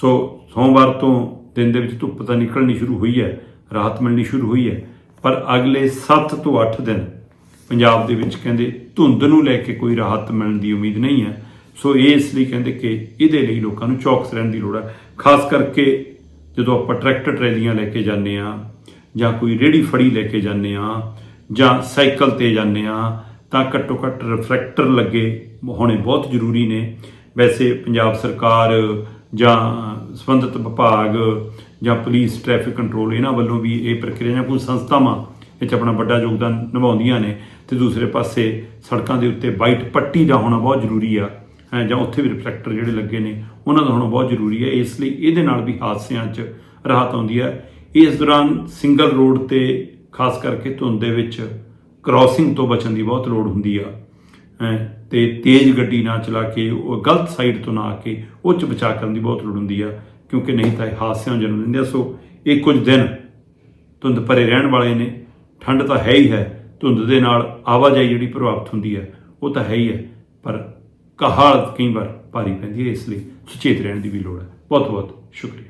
ਸੋ ਸੋਮਵਾਰ ਤੋਂ ਦਿਨ ਦੇ ਵਿੱਚ ਧੁੱਪ ਤਾਂ ਨਿਕਲਣੀ ਸ਼ੁਰੂ ਹੋਈ ਹੈ, ਰਾਹਤ ਮਿਲਣੀ ਸ਼ੁਰੂ ਹੋਈ ਹੈ, ਪਰ ਅਗਲੇ 7 ਤੋਂ 8 ਦਿਨ ਪੰਜਾਬ ਦੇ ਵਿੱਚ ਕਹਿੰਦੇ ਧੁੰਦ ਨੂੰ ਲੈ ਕੇ ਕੋਈ ਰਾਹਤ ਮਿਲਣ ਦੀ ਉਮੀਦ ਨਹੀਂ ਹੈ। ਸੋ ਇਹ ਇਸ ਲਈ ਕਹਿੰਦੇ ਕਿ ਇਹਦੇ ਲਈ ਲੋਕਾਂ ਨੂੰ ਚੌਕਸ ਰਹਿਣ ਦੀ ਲੋੜ ਹੈ, ਖਾਸ ਕਰਕੇ ਜਦੋਂ ਆਪਾਂ ਟਰੈਕਟਰ ਟਰੈਲੀਆਂ ਲੈ ਕੇ ਜਾਂਦੇ ਆ ਜਾਂ ਕੋਈ ਰੇੜੀ ਫੜੀ ਲੈ ਕੇ ਜਾਂਦੇ ਆ ਜਾਂ ਸਾਈਕਲ ਤੇ ਜਾਂਦੇ ਆ ਤਾਂ ਘੱਟੋ ਘੱਟ ਰਿਫਰੈਕਟਰ ਲੱਗੇ ਹੋਣੇ ਬਹੁਤ ਜ਼ਰੂਰੀ ਨੇ। ਵੈਸੇ ਪੰਜਾਬ ਸਰਕਾਰ ਜਾਂ ਸੰਬੰਧਿਤ ਵਿਭਾਗ ਜਾਂ ਪੁਲਿਸ ਟ੍ਰੈਫਿਕ ਕੰਟਰੋਲ ਇਹਨਾਂ ਵੱਲੋਂ ਵੀ ਇਹ ਪ੍ਰਕਿਰਿਆ ਜਾਂ ਕੋਈ ਸੰਸਥਾਵਾਂ ਵਿੱਚ ਆਪਣਾ ਵੱਡਾ ਯੋਗਦਾਨ ਨਿਭਾਉਂਦੀਆਂ ਨੇ। ਤੇ ਦੂਸਰੇ ਪਾਸੇ ਸੜਕਾਂ ਦੇ ਉੱਤੇ ਵਾਈਟ ਪੱਟੀ ਦਾ ਹੋਣਾ ਬਹੁਤ ਜ਼ਰੂਰੀ ਆ। ਜਾਂ ਉੱਥੇ ਵੀ ਰਿਫਲੈਕਟਰ ਜਿਹੜੇ ਲੱਗੇ ਨੇ ਉਹਨਾਂ ਦਾ ਹੋਣਾ ਬਹੁਤ ਜ਼ਰੂਰੀ ਹੈ। ਇਸ ਲਈ ਇਹਦੇ ਨਾਲ ਵੀ ਹਾਦਸਿਆਂ 'ਚ ਰਾਹਤ ਆਉਂਦੀ ਹੈ। ਇਸ ਦੌਰਾਨ ਸਿੰਗਲ ਰੋਡ ਤੇ ਖਾਸ ਕਰਕੇ ਧੁੰਦ ਦੇ ਵਿੱਚ ਕ੍ਰਾਸਿੰਗ ਤੋਂ ਬਚਣ ਦੀ ਬਹੁਤ ਲੋੜ ਹੁੰਦੀ ਆ। ਹੈਂ, ਤੇ ਤੇਜ਼ ਗੱਡੀ ਨਾ ਚਲਾ ਕੇ ਉਹ ਗਲਤ ਸਾਈਡ ਤੋਂ ਨਾ ਆ ਕੇ ਉਹ 'ਚ ਬਚਾ ਕਰਨ ਦੀ ਬਹੁਤ ਲੋੜ ਹੁੰਦੀ ਆ ਕਿਉਂਕਿ ਨਹੀਂ ਤਾਂ ਇਹ ਹਾਦਸਿਆਂ ਨੂੰ ਜਨਮ ਦਿੰਦੇ ਆ। ਸੋ ਇਹ ਕੁਝ ਦਿਨ ਧੁੰਦ ਭਰੇ ਰਹਿਣ ਵਾਲੇ ਨੇ। ਠੰਡ ਤਾਂ ਹੈ ਹੀ ਹੈ। ਧੁੰਦ ਦੇ ਨਾਲ ਆਵਾਜਾਈ ਜਿਹੜੀ ਪ੍ਰਭਾਵਿਤ ਹੁੰਦੀ ਹੈ ਉਹ ਤਾਂ ਹੈ ਹੀ ਹੈ। ਪਰ ਕਹਾਲ ਕਈ ਵਾਰ ਭਾਰੀ ਪੈਂਦੀ ਹੈ, ਇਸ ਲਈ ਸੁਚੇਤ ਰਹਿਣ ਦੀ ਵੀ ਲੋੜ ਹੈ। ਬਹੁਤ ਬਹੁਤ ਸ਼ੁਕਰੀਆ।